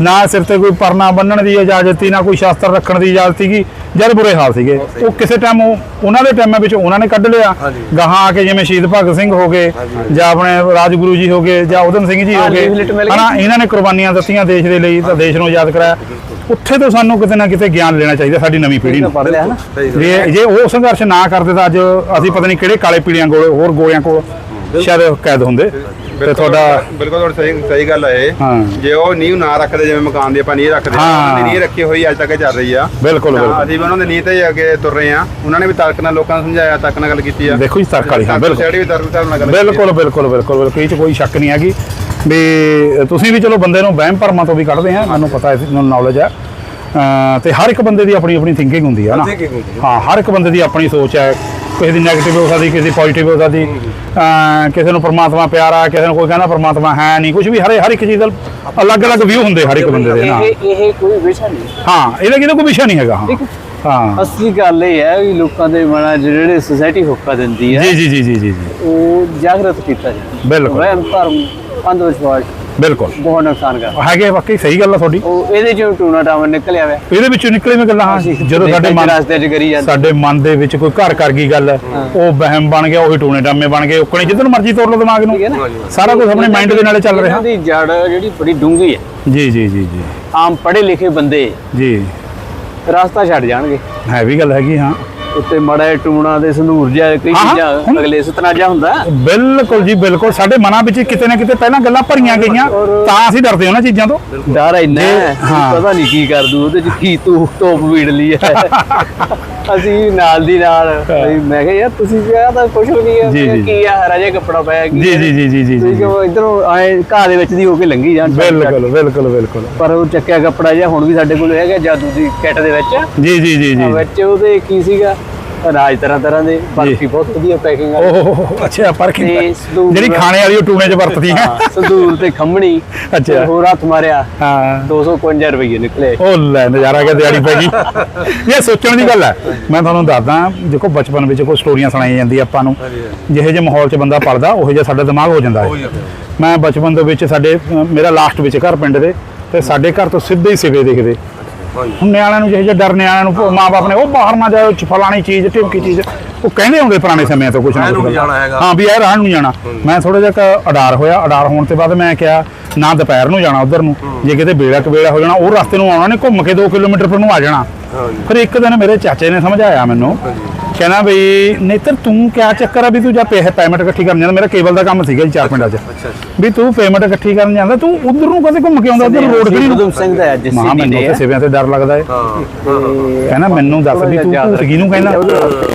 ਨਾ ਸਿਰ ਤੇ ਕੋਈ ਪਰਨਾ ਬੰਨਣ ਦੀ ਇਜਾਜ਼ਤ ਸੀ ਨਾ ਕੋਈ ਸ਼ਾਸਤਰ ਰੱਖਣ ਦੀ ਇਜਾਜ਼ਤ ਸੀਗੀ ਜਦ ਬੁਰੇ ਹਾਲ ਸੀਗੇ। ਉਹ ਕਿਸੇ ਟਾਈਮ ਉਹਨਾਂ ਦੇ ਟਾਈਮਾਂ ਵਿੱਚ ਉਹਨਾਂ ਨੇ ਕੱਢ ਲਿਆ। ਗਾਹਾਂ ਆ ਕੇ ਜਿਵੇਂ ਸ਼ਹੀਦ ਭਗਤ ਸਿੰਘ ਹੋ ਗਏ ਜਾਂ ਆਪਣੇ ਰਾਜਗੁਰੂ ਜੀ ਹੋ ਗਏ ਜਾਂ ਉਦਮ ਸਿੰਘ ਜੀ ਹੋ ਗਏ। ਹਨਾ ਇਹਨਾਂ ਨੇ ਕੁਰਬਾਨੀਆਂ ਦਿੱਤੀਆਂ ਦੇਸ਼ ਦੇ ਲਈ ਤਾਂ ਦੇਸ਼ ਨੂੰ ਆਜ਼ਾਦ ਕਰਾਇਆ। ਉੱਥੇ ਤੋਂ ਸਾਨੂੰ ਕਿਤੇ ਨਾ ਕਿਤੇ ਗਿਆਨ ਲੈਣਾ ਚਾਹੀਦਾ ਸਾਡੀ ਨਵੀਂ ਪੀੜ੍ਹੀ ਨੂੰ। ਜੇ ਜੇ ਉਹ ਸੰਘਰਸ਼ ਨਾ ਕਰਦੇ ਤਾਂ ਅੱਜ ਅਸੀਂ ਪਤਾ ਨਹੀਂ ਕਿਹੜੇ ਕਾਲੇ ਪੀਲੀਆਂ ਕੋਲ ਹੋਰ ਗੋਲਿਆਂ ਕੋਲ ਸ਼ਾਇਦ ਕੈਦ ਹੁੰਦੇ। ਤੇ ਤੁਹਾਡਾ ਬਿਲਕੁਲ ਤੁਹਾਡੀ ਸਹੀ ਸਹੀ ਗੱਲ ਹੈ ਇਹ। ਜੇ ਉਹ ਨੀਂਹ ਨਾ ਰੱਖਦੇ ਜਿਵੇਂ ਮਕਾਨ ਦੀ ਆਪਾਂ ਨੀਂਹ ਰੱਖਦੇ ਹਾਂ। ਉਹਨਾਂ ਦੀ ਨੀਂਹ ਰੱਖੀ ਹੋਈ ਅੱਜ ਤੱਕ ਚੱਲ ਰਹੀ ਆ। ਬਿਲਕੁਲ ਅਸੀਂ ਵੀ ਉਹਨਾਂ ਦੀ ਨੀਂਹ ਤੇ ਹੀ ਅੱਗੇ ਤੁਰ ਰਹੇ ਆ ਉਹਨਾਂ ਨੇ ਵੀ ਤਰਕ ਨਾਲ ਲੋਕਾਂ ਨੂੰ ਸਮਝਾਇਆ ਤਰਕ ਨਾਲ ਗੱਲ ਕੀਤੀ ਆ। ਦੇਖੋ ਜੀ ਤਰਕ ਵਾਲੀ ਹਾਂ ਬਿਲਕੁਲ। ਸੈਡੀ ਵੀ ਤਰਕ ਨਾਲ ਗੱਲ ਕੀਤੀ ਆ। ਬਿਲਕੁਲ ਬਿਲਕੁਲ ਬਿਲਕੁਲ ਬਿਲਕੁਲ। ਇਹ ਚ ਕੋਈ ਸ਼ੱਕ ਨਹੀਂ ਹੈਗੀ। ਵੀ ਤੁਸੀਂ ਵੀ ਚਲੋ ਬੰਦੇ ਨੂੰ ਵਹਿਮ ਭਰਮਾਂ ਤੋਂ ਵੀ ਕੱਢਦੇ ਆ ਮੈਨੂੰ ਪਤਾ ਇਸ ਨੂੰ ਨੌਲੇਜ ਹੈ ਅਮ ਤੇ ਹਰ ਇੱਕ ਬੰਦੇ ਦੀ ਆਪਣੀ ਆਪਣੀ ਥਿੰਕਿੰਗ ਹੁੰਦੀ ਹੈ ਨਾ। Thinking ਹੁੰਦੀ ਹੈ। ਹਾਂ ਹਰ ਇੱਕ ਬੰਦੇ ਦੀ ਆਪਣੀ ਸੋਚ ਹੈ। ਕਿਸੇ ਦੀ 네ਗੇਟਿਵ ਹੋ ਸਕਦੀ ਕਿਸੇ ਦੀ ਪੋਜ਼ਿਟਿਵ ਹੋ ਸਕਦੀ ਕਿਸੇ ਨੂੰ ਪਰਮਾਤਮਾ ਪਿਆਰਾ ਕਿਸੇ ਨੂੰ ਕੋਈ ਕਹਿੰਦਾ ਪਰਮਾਤਮਾ ਹੈ ਨਹੀਂ ਕੁਝ ਵੀ ਹਰ ਹਰ ਇੱਕ ਚੀਜ਼ ਦਾ ਅਲੱਗ-ਅਲੱਗ ਵਿਊ ਹੁੰਦੇ ਹਰ ਇੱਕ ਬੰਦੇ ਦੇ ਨਾ ਇਹ ਇਹ ਕੋਈ ਵਿਸ਼ਾ ਨਹੀਂ। ਹਾਂ ਇਹਦਾ ਕਿਹਦਾ ਕੋਈ ਵਿਸ਼ਾ ਨਹੀਂ ਹੈਗਾ ਹਾਂ। ਅਸਲੀ ਗੱਲ ਇਹ ਹੈ ਵੀ ਲੋਕਾਂ ਦੇ ਮਨਾਂ ਜਿਹੜੇ ਸੋਸਾਇਟੀ ਹੁੱਕਾ ਦਿੰਦੀ ਹੈ ਜੀ ਜੀ ਜੀ ਜੀ ਜੀ ਜੀ। ਉਹ ਜਾਗਰਤ ਕੀਤਾ ਜਾਂਦਾ। ਬਿਲਕੁਲ। ਵਹਿਮ ਭਰਮ ਬਿਲਕੁਲ। ਬਹੁਤ ਨੁਕਸਾਨ ਕਰ ਹੈਗੇ ਵਾਕਈ ਸਹੀ ਗੱਲ ਆ ਤੁਹਾਡੀ। ਉਹ ਇਹਦੇ ਚੋਂ ਟੂਣਾ ਟਾਵਨ ਨਿਕਲਿਆ ਹੋਇਆ। ਇਹਦੇ ਵਿੱਚੋਂ ਨਿਕਲੇ ਮੈਂ ਗੱਲਾਂ ਜਦੋਂ ਸਾਡੇ ਮਨ ਰਸਤੇ 'ਚ ਕਰੀ ਜਾਂਦੇ। ਸਾਡੇ ਮਨ ਦੇ ਵਿੱਚ ਕੋਈ ਘਰ ਕਰ ਗਈ ਗੱਲ ਉਹ ਵਹਿਮ ਬਣ ਗਿਆ ਉਹੀ ਟੂਣੇ ਟਾਮੇ ਬਣ ਗਏ ਉਕਣੇ ਜਿੱਧਰ ਮਰਜ਼ੀ ਤੋੜ ਲਓ ਦਿਮਾਗ ਨੂੰ। ਸਾਰਾ ਕੁਝ ਆਪਣੇ ਮਾਈਂਡ ਦੇ ਨਾਲੇ ਚੱਲ ਰਿਹਾ। ਇਹਨਾਂ ਦੀ ਜੜ ਜਿਹੜੀ ਬੜੀ ਡੂੰਘੀ ਹੈ। ਜੀ ਜੀ ਜੀ ਜੀ। ਆਮ ਪੜ੍ਹੇ ਲਿਖੇ ਬੰਦੇ ਜੀ। ਰਸਤਾ ਛੱਡ ਜਾਣਗੇ। ਹੈ ਵੀ ਗੱਲ ਹੈਗੀ ਹਾਂ। ਉੱਤੇ ਮੜਾ ਟੂਣਾ ਦੇ ਸੰਧੂਰ ਜਿਹਾ ਕਈ ਹਾਂ, ਚੀਜ਼ਾਂ ਹੁਣ- ਅਗਲੇ ਸਤਨਾਜਾ ਹੁੰਦਾ। ਬਿਲਕੁਲ ਜੀ ਬਿਲਕੁਲ। ਸਾਡੇ ਮਨਾਂ ਵਿੱਚ ਕਿਤੇ ਨਾ ਕਿਤੇ ਪਹਿਲਾਂ ਗੱਲਾਂ ਭਰੀਆਂ ਗਈਆਂ ਤਾਂ ਅਸੀਂ ਡਰਦੇ ਹਾਂ ਉਹਨਾਂ ਚੀਜ਼ਾਂ ਤੋਂ। ਡਰ ਇੰਨਾ ਹੈ ਜੇ- ਹਾਂ। ਪਤਾ ਨਹੀਂ ਕੀ ਕਰ ਦੂ ਉਹਦੇ ਚ ਕੀ ਤੂੰ ਟੋਪ ਵੀੜ ਲਈ ਹੈ। ਅਸੀਂ ਨਾਲ ਦੀ ਨਾਲ ਮੈਂ ਕਿਹਾ ਯਾਰ ਤੁਸੀਂ ਕਿਹਾ ਤਾਂ ਕੁਛ ਵੀ ਨਹੀਂ ਜੀ, ਹੈ ਜੀ। ਕੀ ਆ ਹਰਾ ਜਿਹਾ ਕੱਪੜਾ ਪਾਇਆ ਕੀ ਜੀ? ਜੀ ਜੀ ਜੀ ਜੀ ਜੀ। ਇਧਰੋਂ ਆਏ ਘਾਹ ਦੇ ਵਿੱਚ ਦੀ ਹੋ ਕੇ ਲੰਘੀ ਜਾਣ ਬਿਲਕੁਲ ਬਿਲਕੁਲ ਬਿਲਕੁਲ। ਪਰ ਉਹ ਚੱਕਿਆ ਕੱਪੜਾ ਜਿਹਾ ਹੁਣ ਵੀ ਸਾਡੇ ਕੋਲ ਹੈਗਾ ਜਾਦੂ ਦੀ ਕਿੱਟ ਦੇ ਵਿੱਚ। ਜੀ ਜੀ ਜੀ ਜੀ। ਵਿੱਚ ਉਹਦੇ ਕੀ ਸੀਗਾ? ਅਨਾਜ ਤਰ੍ਹਾਂ ਤਰ੍ਹਾਂ ਦੇ ਬਾਕੀ ਬਹੁਤ ਵਧੀਆ ਪੈਕਿੰਗ ਆ ਓਹ ਅੱਛਾ ਸੰਦੂਕ ਜਿਹੜੀ ਖਾਣੇ ਵਾਲੀ ਉਹ ਟੂਣੇ 'ਚ ਵਰਤਦੀ ਹੈ। ਹਾਂ, ਸੰਦੂਰ ਤੇ ਖੰਮਣੀ ਅੱਛਾ। ਹੋਰ ਹੱਥ ਮਾਰਿਆ। ਹਾਂ। 251 ਰੁਪਏ ਨਿਕਲੇ। ਉਹ ਲੈ ਨਜ਼ਾਰਾ ਕੇ ਦਿਹਾੜੀ ਪੈ ਗਈ। ਇਹ ਸੋਚਣ ਦੀ ਗੱਲ ਹੈ। ਮੈਂ ਤੁਹਾਨੂੰ ਦੱਸਦਾ ਦੇਖੋ ਬਚਪਨ ਵਿੱਚ ਕੋਈ ਸਟੋਰੀਆਂ ਸੁਣਾਈਆਂ ਜਾਂਦੀਆਂ ਆਪਾਂ ਨੂੰ। ਜਿਹੇ ਜਿਹੇ ਮਾਹੌਲ 'ਚ ਬੰਦਾ ਪਲਦਾ ਉਹੋ ਜਿਹਾ ਸਾਡਾ ਦਿਮਾਗ ਹੋ ਜਾਂਦਾ ਹੈ। ਮੈਂ ਬਚਪਨ ਦੇ ਵਿੱਚ ਸਾਡੇ ਮੇਰਾ ਲਾਸਟ ਵਿੱਚ ਘਰ ਪਿੰਡ ਦੇ ਤੇ ਸਾਡੇ ਘਰ ਤੋਂ ਸਿੱਧੇ ਹੀ ਸਿਵੇ ਦੇਖਦੇ। ਹੁਣ ਨਿਆਣਿਆਂ ਨੂੰ ਜਿਹੇ ਜਿਹੇ ਡਰ ਨਿਆਣਿਆਂ ਨੂੰ ਮਾਪੇ ਨੇ ਉਹ ਬਾਹਰ ਨਾ ਜਾਓ ਫਲਾਣੀ ਚੀਜ਼ ਢਿਮਕੀ ਚੀਜ਼। ਉਹ ਕਹਿੰਦੇ ਹੁੰਦੇ ਪੁਰਾਣੇ ਸਮਿਆਂ ਤੋਂ ਕੁਝ ਨਾ ਕੁਝ। ਹਾਂ ਵੀ ਇਹ ਰਾਹ ਨੂੰ ਜਾਣਾ। ਮੈਂ ਥੋੜਾ ਜਿਹਾ ਅਡਾਰ ਹੋਇਆ। ਅਡਾਰ ਹੋਣ ਤੋਂ ਬਾਅਦ ਮੈਂ ਕਿਹਾ ਨਾ ਦੁਪਹਿਰ ਨੂੰ ਜਾਣਾ ਉਧਰ ਨੂੰ। ਜੇ ਕਿਤੇ ਬੇੜਾ ਕਵੇੜਾ ਹੋ ਜਾਣਾ ਉਹ ਰਸਤੇ ਨੂੰ ਆਉਣਾ ਨੇ ਘੁੰਮ ਕੇ 2 ਕਿਲੋਮੀਟਰ ਪਰ ਨੂੰ ਆ ਜਾਣਾ। ਫਿਰ ਇੱਕ ਦਿਨ ਮੇਰੇ ਚਾਚੇ ਨੇ ਸਮਝਾਇਆ ਮੈਨੂੰ ਕਹਿੰਦਾ ਬਈ ਨੇਤਰ ਤੂੰ ਕਿਆ ਚੱਕਰ ਆ ਵੀ ਤੂੰ ਜਾਂ ਪੈਸੇ ਪੇਮੈਂਟ ਇਕੱਠੀ ਕਰਨ ਜਾਂਦਾ? ਮੇਰਾ ਕੇਬਲ ਦਾ ਕੰਮ ਸੀਗਾ ਜੀ ਚਾਰ ਪਿੰਡਾਂ 'ਚ। ਵੀ ਤੂੰ ਪੇਮੈਂਟ ਇਕੱਠੀ ਕਰਨ ਜਾਂਦਾ ਤੂੰ ਉਧਰ ਨੂੰ ਕਦੇ ਘੁੰਮ ਕੇ ਆਉਂਦਾ? ਉਧਰ ਰੋਡ ਕਿਹੜੀ ਨੂੰ? ਸਿੰਘ ਦਾ ਅੱਜ ਮਾਂ ਸੀਡੀ ਮੈਨੂੰ ਤੇ ਸਿਵਿਆਂ ਤੇ ਡਰ ਲੱਗਦਾ ਏ ਕਹਿੰਦਾ ਮੈਨੂੰ ਦੱਸ ਵੀ ਤੂੰ ਭੂਤ ਕਿਹਨੂੰ ਕਹਿੰਦਾ?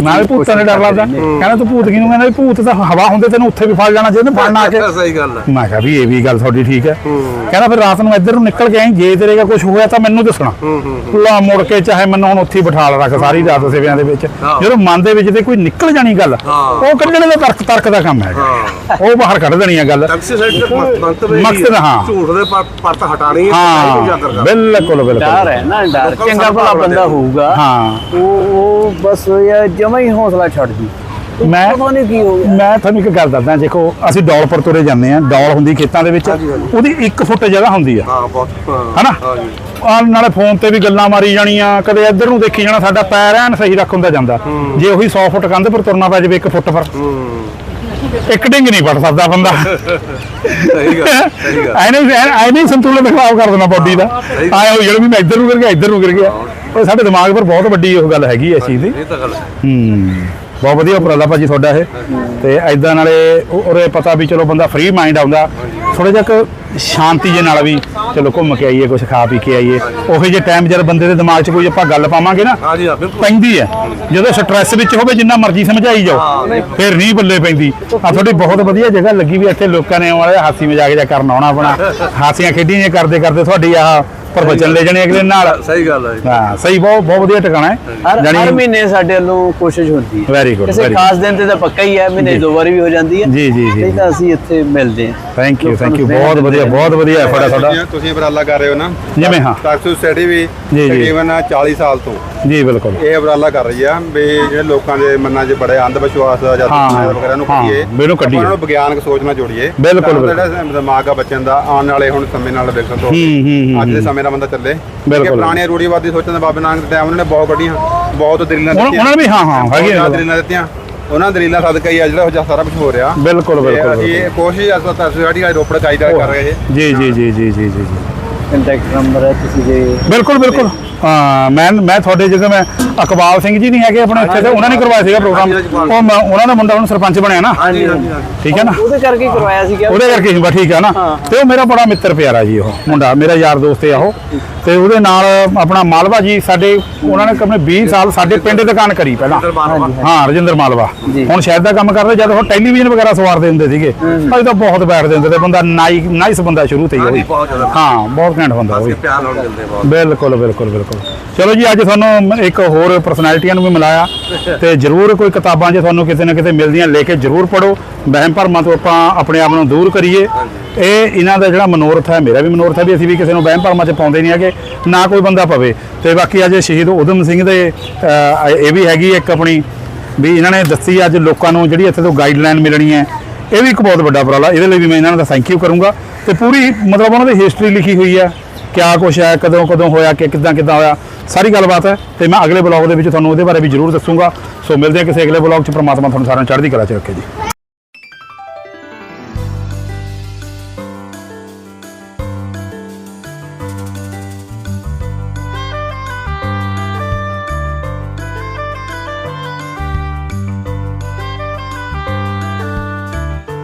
ਮੈਂ ਵੀ ਭੂਤਾਂ ਦੇ ਡਰ ਲੱਗਦਾ। ਕਹਿੰਦਾ ਤੂੰ ਭੂਤ ਕਿਹਨੂੰ ਕਹਿੰਦਾ? ਵੀ ਭੂਤ ਤਾਂ ਹਵਾ ਹੁੰਦੇ ਤੈਨੂੰ ਉੱਥੇ ਵੀ ਫੜ ਜਾਣਾ ਜੇ ਉਹਨੇ ਫੜਨਾ ਆ ਕੇ। ਸਹੀ ਗੱਲ ਹੈ। ਮੈਂ ਕਿਹਾ ਵੀ ਇਹ ਵੀ ਗੱਲ ਤੁਹਾਡੀ ਠੀਕ ਹੈ। ਕਹਿੰਦਾ ਫਿਰ ਰਾਤ ਨੂੰ ਇੱਧਰ ਨੂੰ ਨਿਕਲ ਕੇ ਆਈ ਜੇ ਤੇਰੇ ਦਾ ਕੁਝ ਹੋਇਆ ਤਾਂ ਮੈਨੂੰ ਦੱਸਣਾ। ਲਾ ਮੁੜ ਕੇ ਚਾਹੇ ਮੈਨੂੰ ਹੁਣ ਉੱਥੇ ਬਿਠਾ ਲ ਰੱਖ ਸਾਰੀ ਰਾਤ ਸਿਵਿਆਂ ਦੇ ਵਿੱਚ। ਜਦੋਂ ਮਨ ਦੇ ਵਿੱਚ ਤੇ ਕੋਈ ਨਿਕਲ ਜਾਣੀ ਗੱਲ। ਉਹ ਕੱਢਣ ਦਾ ਤਰਕ ਤਰਕ ਦਾ ਕੰਮ ਹੈ। ਉਹ ਬਾਹਰ ਕੱਢ ਦੇਣੀ ਆ ਗੱਲ। ਟੈਕਸੀ ਸਾਈਡ ਤੇ ਮੰਤਵ ਇਹ ਮਕਸਦ, ਹਾਂ। ਝੂਠ ਦੇ ਪਰ- ਪਰਤ ਹਟਾਣੀ ਹੈ ਕਰਨਾ। ਬਿਲਕੁਲ ਡਰ ਬਿਲਕੁਲ ਹੈ ਨਾ ਡਰ। ਚੰਗਾ ਭਲਾ ਬੰਦਾ ਦੇ। ਹੋਊਗਾ। ਹਾਂ। ਉਹ ਉਹ ਬਸ ਇਹ ਜਮਾ ਹੀ ਹੌਸਲਾ ਛੱਡ ਜੀ। ਮੈਂ ਪਤਾ ਨਹੀਂ ਕੀ ਹੋ ਗਿਆ। ਮੈਂ ਤੁਹਾਨੂੰ ਇੱਕ ਗੱਲ ਦੱਸਦਾ ਦੇਖੋ ਅਸੀਂ ਡੌਲਪੁਰ ਤੁਰੇ ਜਾਂਦੇ ਆ ਡੌਲ ਹੁੰਦੀ ਖੇਤਾਂ ਦੇ ਵਿੱਚ ਉਹਦੀ 1 ਫੁੱਟ ਜਗ੍ਹਾ ਹੁੰਦੀ ਆ। ਹਾਂ ਬਹੁਤ ਹਨਾ? ਹਾਂਜੀ ਆ ਨਾਲੇ ਫੋਨ ਤੇ ਵੀ ਗੱਲਾਂ ਮਾਰੀ ਜਾਣੀਆਂ ਕਦੇ ਇੱਧਰ ਨੂੰ ਦੇਖੀ ਜਾਣਾ ਸਾਡਾ ਪੈਰ ਐਨ ਸਹੀ ਰੱਖ ਹੁੰਦਾ ਜਾਂਦਾ। ਜੇ ਉਹੀ 100 ਫੁੱਟ ਕੰਧ ਪਰ ਤੁਰਨਾ ਪੈ ਜਾਵੇ 1 ਫੁੱਟ ਪਰ। ਇੱਕ ਡਿੰਗ ਨਹੀਂ ਪੜ ਸਕਦਾ ਬੰਦਾ। ਸਹੀ ਗੱਲ ਸਹੀ ਗੱਲ। ਐ ਨਹੀਂ ਐ ਨਹੀਂ ਸੰਤੁਲਨ ਖਰਾਬ ਕਰ ਦੇਣਾ ਬਾਡੀ ਦਾ। ਆਏ ਹੋ ਜਿਹੜਾ ਵੀ ਮੈਂ ਇੱਧਰ ਨੂੰ ਗਿਰ ਗਿਆ ਇੱਧਰ ਨੂੰ ਗਿਰ ਗਿਆ। ਉਹ ਸਾਡੇ ਦਿਮਾਗ ਪਰ ਬਹੁਤ ਵੱਡੀ ਉਹ ਗੱਲ ਹੈਗੀ ਇਸ ਚੀਜ਼ ਦੀ। ਇਹ ਤਾਂ ਗੱਲ ਹੈ। ਬਹੁਤ ਵਧੀਆ ਉਪਰਾਲਾ ਭਾਜੀ ਤੁਹਾਡਾ ਇਹ। ਤੇ ਐਦਾਂ ਨਾਲੇ ਉਹ- ਉਹਦੇ ਪਤਾ ਵੀ ਚਲੋ ਬੰਦਾ ਫ੍ਰੀ ਮਾਈਂਡ ਆਉਂਦਾ ਥੋੜਾ ਜਿਹਾ ਸ਼ਾਂਤੀ ਜੇ ਨਾਲ ਵੀ ਚਲੋ ਘੁੰਮ ਕੇ ਆਈਏ ਕੁਝ ਖਾ ਪੀ ਕੇ ਆਈਏ। ਉਹੇ ਜੇ ਟਾਈਮ ਜਦ ਬੰਦੇ ਦੇ ਦਿਮਾਗ 'ਚ ਕੋਈ ਆਪਾਂ ਗੱਲ ਪਾਵਾਂਗੇ ਨਾ ਹਾਂਜੀ ਹਾਂ ਬਿਲਕੁਲ। ਪੈਂਦੀ ਹੈ। ਜਦੋਂ ਸਟ੍ਰੈਸ ਵਿੱਚ ਹੋਵੇ ਜਿੰਨਾ ਮਰਜ਼ੀ ਸਮਝਾਈ ਜਾਓ ਫਿਰ ਨਹੀਂ ਬੱਲੇ ਪੈਂਦੀ। ਆ ਤੁਹਾਡੀ ਬਹੁਤ ਵਧੀਆ ਜਗ੍ਹਾ ਲੱਗੀ ਵੀ ਇੱਥੇ ਲੋਕਾਂ ਨੇ ਆਉਣਾ ਹਾਸੀ ਮਜ਼ਾਕ ਜਿਹਾ ਕਰਨ ਆਉਣਾ ਆਪਣਾ। ਹਾਸੀਆਂ ਖੇਡੀਆਂ ਕਰਦੇ ਕਰਦੇ ਤੁਹਾਡੀ ਆਹ ਪ੍ਰਵਚਨ ਲੈ ਜਾਣੇ ਅਗਲੇ ਨਾਲ। ਸਹੀ ਗੱਲ ਹੈ। ਹਾਂ ਸਹੀ ਬਹੁਤ ਬਹੁਤ ਵਧੀਆ ਟਿਕਾਣਾ ਹੈ। ਹਰ ਹਰ ਮਹੀਨੇ ਸਾਡੇ ਵੱਲੋਂ ਕੋਸ਼ਿਸ਼ ਹੁੰਦੀ ਹੈ। ਵੈਰੀ ਗੁੱਡ ਕਿਸੇ ਵੈਰੀ ਖਾਸ ਦਿਨ ਤੇ ਤਾਂ ਪੱਕਾ ਹੀ ਹੈ ਮਹੀਨੇ ਦੋ ਵਾਰੀ ਵੀ ਹੋ ਜਾਂਦੀ ਹੈ। ਜੀ, ਜੀ, ਜੀ, ਨਹੀਂ। ਤਾਂ ਅਸੀਂ ਇੱਥੇ ਮਿਲਦੇ ਹਾਂ। ਥੈਂਕ ਯੂ ਥੈਂਕ ਯੂ ਬਹੁਤ ਵਧੀਆ ਬਹੁਤ ਵਧੀਆ ਐਫਰਟ ਹੈ ਤੁਹਾਡਾ ਤੁਸੀਂ- ਉਪਰਾਲਾ ਕਰ ਰਹੇ ਹੋ ਨਾ? ਜਿਵੇਂ ਹਾਂ। ਟੈਕਸੀ ਸੋਸਾਇਟੀ ਵੀ ਜੀ, ਜੀ। ਤਕਰੀਬਨ 40 ਸਾਲ ਤੋਂ। ਜੀ ਬਿਲਕੁਲ। ਇਹ ਉਪਰਾਲਾ ਕਰ ਰਹੀ ਆ ਵੀ ਜਿਹੜੇ ਲੋਕਾਂ ਦੇ ਮਨਾਂ 'ਚ ਬੜੇ ਅੰਧ ਵਿਸ਼ਵਾਸ ਆ ਜਾਂ ਵਗੈਰਾ ਨੂੰ ਕੱਢੀਏ। ਇਹਨੂੰ ਕੱਢੀਏ। ਉਹਨਾਂ ਨੂੰ ਵਿਗਿਆਨਕ ਸੋਚ ਨਾਲ ਜੋੜੀਏ। ਬਿਲਕੁਲ, ਤਾਂ। ਜਿਹੜਾ ਦਿਮਾਗ ਆ ਬੱਚਿਆਂ ਦਾ ਆਉਣ ਵਾਲੇ ਹੁਣ ਸਮੇਂ ਨਾਲ ਹੂੰ, ਹੂੰ, ਅੱਜ ਦੇ ਸਮੇਂ ਦਾ ਬੰਦਾ ਚੱਲੇ। ਬਿਲਕੁਲ। ਕਿ ਪੁਰਾਣੀਆਂ ਰੂੜੀਵਾਦੀ ਸੋਚਾਂ ਦੇ ਬਾਬੇ ਨਾਨਕ ਦੇ ਟਾਈਮ ਉਹਨਾਂ ਨੇ ਬਹੁਤ ਕੱਢੀਆਂ ਬਹੁਤ ਦਲੀਲਾਂ ਉਹਨਾਂ- ਉਹਨਾਂ ਨੇ ਵੀ ਹਾਂ, ਹਾਂ, ਬਹੁਤ ਹੈਗੀਆਂ ਜ਼ਿਆਦਾ ਨੇ। ਦਲੀਲਾਂ ਦਿੱਤੀਆਂ। ਉਹਨਾਂ ਦਲੀਲਾਂ ਸਦਕਾ ਹੀ ਆ ਜਿਹੜਾ ਉਹ ਸਾਰਾ ਕੁਝ ਹੋ ਰਿਹਾ। ਬਿਲਕੁਲ ਤੇ ਬਿਲਕੁਲ ਅਸੀਂ ਇਹ ਕੋਸ਼ਿਸ਼ ਅਸਲ ਸਾਡੀ ਅੱਜ ਰੋਪੜ ਕਾਇਦਾ ਕਰ ਰਹੇ। ਜੀ ਜੀ ਜੀ ਜੀ ਜੀ ਜੀ ਜੀ। ਕੰਟੈਕਟ ਨੰਬਰ ਹੈ ਤੁਸੀਂ ਜੇ ਬਿਲਕੁਲ ਬਿਲਕੁਲ। ਹਾਂ ਮੈਂ ਮੈਂ ਤੁਹਾਡੇ ਜਦੋਂ ਮੈਂ ਅਕਬਾਲ ਸਿੰਘ ਜੀ ਨਹੀਂ ਹੈਗੇ ਆਪਣੇ ਇੱਥੇ ਤੇ ਉਹਨਾਂ ਨੇ ਕਰਵਾਇਆ ਸੀਗਾ ਪ੍ਰੋਗਰਾਮ ਉਹ ਮੈਂ- ਉਹਨਾਂ ਦਾ ਮੁੰਡਾ ਹੁਣ ਸਰਪੰਚ ਬਣਿਆ ਨਾ। ਹਾਂਜੀ ਹਾਂਜੀ। ਠੀਕ ਹੈ ਨਾ? ਉਹਦੇ ਕਰਕੇ ਹੀ ਕਰਵਾਇਆ ਸੀ ਕਿ ਉਹਦੇ ਕਰਕੇ ਹੀ ਬਸ ਠੀਕ ਹੈ ਨਾ ਤੇ ਉਹ ਮੇਰਾ ਬੜਾ ਮਿੱਤਰ ਪਿਆਰਾ ਜੀ ਉਹ ਮੁੰਡਾ ਮੇਰਾ ਯਾਰ ਦੋਸਤ ਹੈ ਉਹ। ਤੇ ਉਹਦੇ ਨਾਲ ਆਪਣਾ ਮਾਲਵਾ ਜੀ ਸਾਡੇ ਉਹਨਾਂ ਨੇ ਕਮੇ 20 ਸਾਲ ਸਾਡੇ ਪਿੰਡ ਦੁਕਾਨ ਕਰੀ ਪਹਿਲਾਂ। ਹਾਂ ਰਜਿੰਦਰ ਮਾਲਵਾ। ਹੁਣ ਸ਼ਾਇਦ ਦਾ ਕੰਮ ਕਰਦੇ ਜਦ ਉਹ ਟੈਲੀਵਿਜ਼ਨ ਵਗੈਰਾ ਸਵਾਰਦੇ ਹੁੰਦੇ ਸੀਗੇ। ਅਸੀਂ ਤਾਂ ਬਹੁਤ ਬੈਠਦੇ ਹੁੰਦੇ ਤੇ ਬੰਦਾ ਨਾਈ ਨਾਈਸ ਬੰਦਾ ਸ਼ੁਰੂ ਤੋਂ ਹੀ ਹਾਂ ਬਹੁਤ ਘੈਂਟ ਬੰਦਾ ਉਹ ਵੀ। ਪਿਆਰ ਨਾਲ ਮਿਲਦੇ ਬਹੁਤ। ਬਿਲਕੁਲ ਬਿਲਕੁਲ ਬਿਲਕੁਲ। ਚਲੋ ਜੀ ਅੱਜ ਤੁਹਾਨੂੰ ਇੱਕ ਹੋਰ ਪਰਸਨੈਲਿਟੀਆਂ ਨੂੰ ਵੀ ਮਿਲਾਇਆ ਤੇ ਜਰੂਰ ਕੋਈ ਕਿਤਾਬਾਂ ਜੇ ਤੁਹਾਨੂੰ ਕਿਤੇ ਨਾ ਕਿਤੇ ਮਿਲਦੀਆਂ ਲੈ ਕੇ ਜਰੂਰ ਪੜੋ ਵਹਿਮ ਭਰਮਾਂ ਤੋਂ ਆਪਾਂ ਆਪਣੇ ਆਪ ਨੂੰ ਦੂਰ ਕਰੀਏ। ਇਹ ਇਹਨਾਂ ਦਾ ਜਿਹੜਾ ਮਨੋਰਥ ਹੈ ਮੇਰਾ ਵੀ ਮਨੋਰਥ ਹੈ ਵੀ ਅਸੀਂ ਵੀ ਕਿਸੇ ਨੂੰ ਵਹਿਮ ਭਰਮਾਂ 'ਚ ਪਾਉਂਦੇ ਨਹੀਂ ਹੈਗੇ ਨਾ ਕੋਈ ਬੰਦਾ ਪਵੇ। ਤੇ ਬਾਕੀ ਅੱਜ ਸ਼ਹੀਦ ਉਦਮ ਸਿੰਘ ਦੇ ਇਹ ਵੀ ਹੈਗੀ ਇੱਕ ਆਪਣੀ ਵੀ ਇਹਨਾਂ ਨੇ ਦੱਸੀ ਅੱਜ ਲੋਕਾਂ ਨੂੰ ਜਿਹੜੀ ਇੱਥੇ ਤੋਂ ਗਾਈਡਲਾਈਨ ਮਿਲਣੀ ਹੈ। ਇਹ ਵੀ ਇੱਕ ਬਹੁਤ ਵੱਡਾ ਉਪਰਾਲਾ। ਇਹਦੇ ਲਈ ਵੀ ਮੈਂ ਇਹਨਾਂ ਦਾ ਥੈਂਕ ਯੂ ਕਰੂੰਗਾ। ਤੇ ਪੂਰੀ ਮਤਲਬ ਉਹਨਾਂ ਦੀ ਹਿਸਟਰੀ ਲਿਖੀ ਹੋਈ ਹੈ ਕਿਆ ਕੁਛ ਹੈ ਕਦੋਂ ਕਦੋਂ ਹੋਇਆ, ਕਿ ਕਿੱਦਾਂ ਕਿੱਦਾਂ ਹੋਇਆ, ਸਾਰੀ ਗੱਲਬਾਤ ਹੈ ਤੇ ਮੈਂ ਅਗਲੇ ਬਲੌਗ ਦੇ ਵਿੱਚ ਤੁਹਾਨੂੰ ਉਹਦੇ ਬਾਰੇ ਵੀ ਜ਼ਰੂਰ ਦੱਸੂੰਗਾ। ਸੋ ਮਿਲਦੇ ਹਾਂ ਕਿਸੇ ਅਗਲੇ ਬਲੌਗ 'ਚ, ਪ੍ਰਮਾਤਮਾ ਤੁਹਾਨੂੰ ਸਾਰਿਆਂ ਨੂੰ ਚੜ੍ਹਦੀ ਕਲਾ 'ਚ ਰੱਖੇ ਜੀ।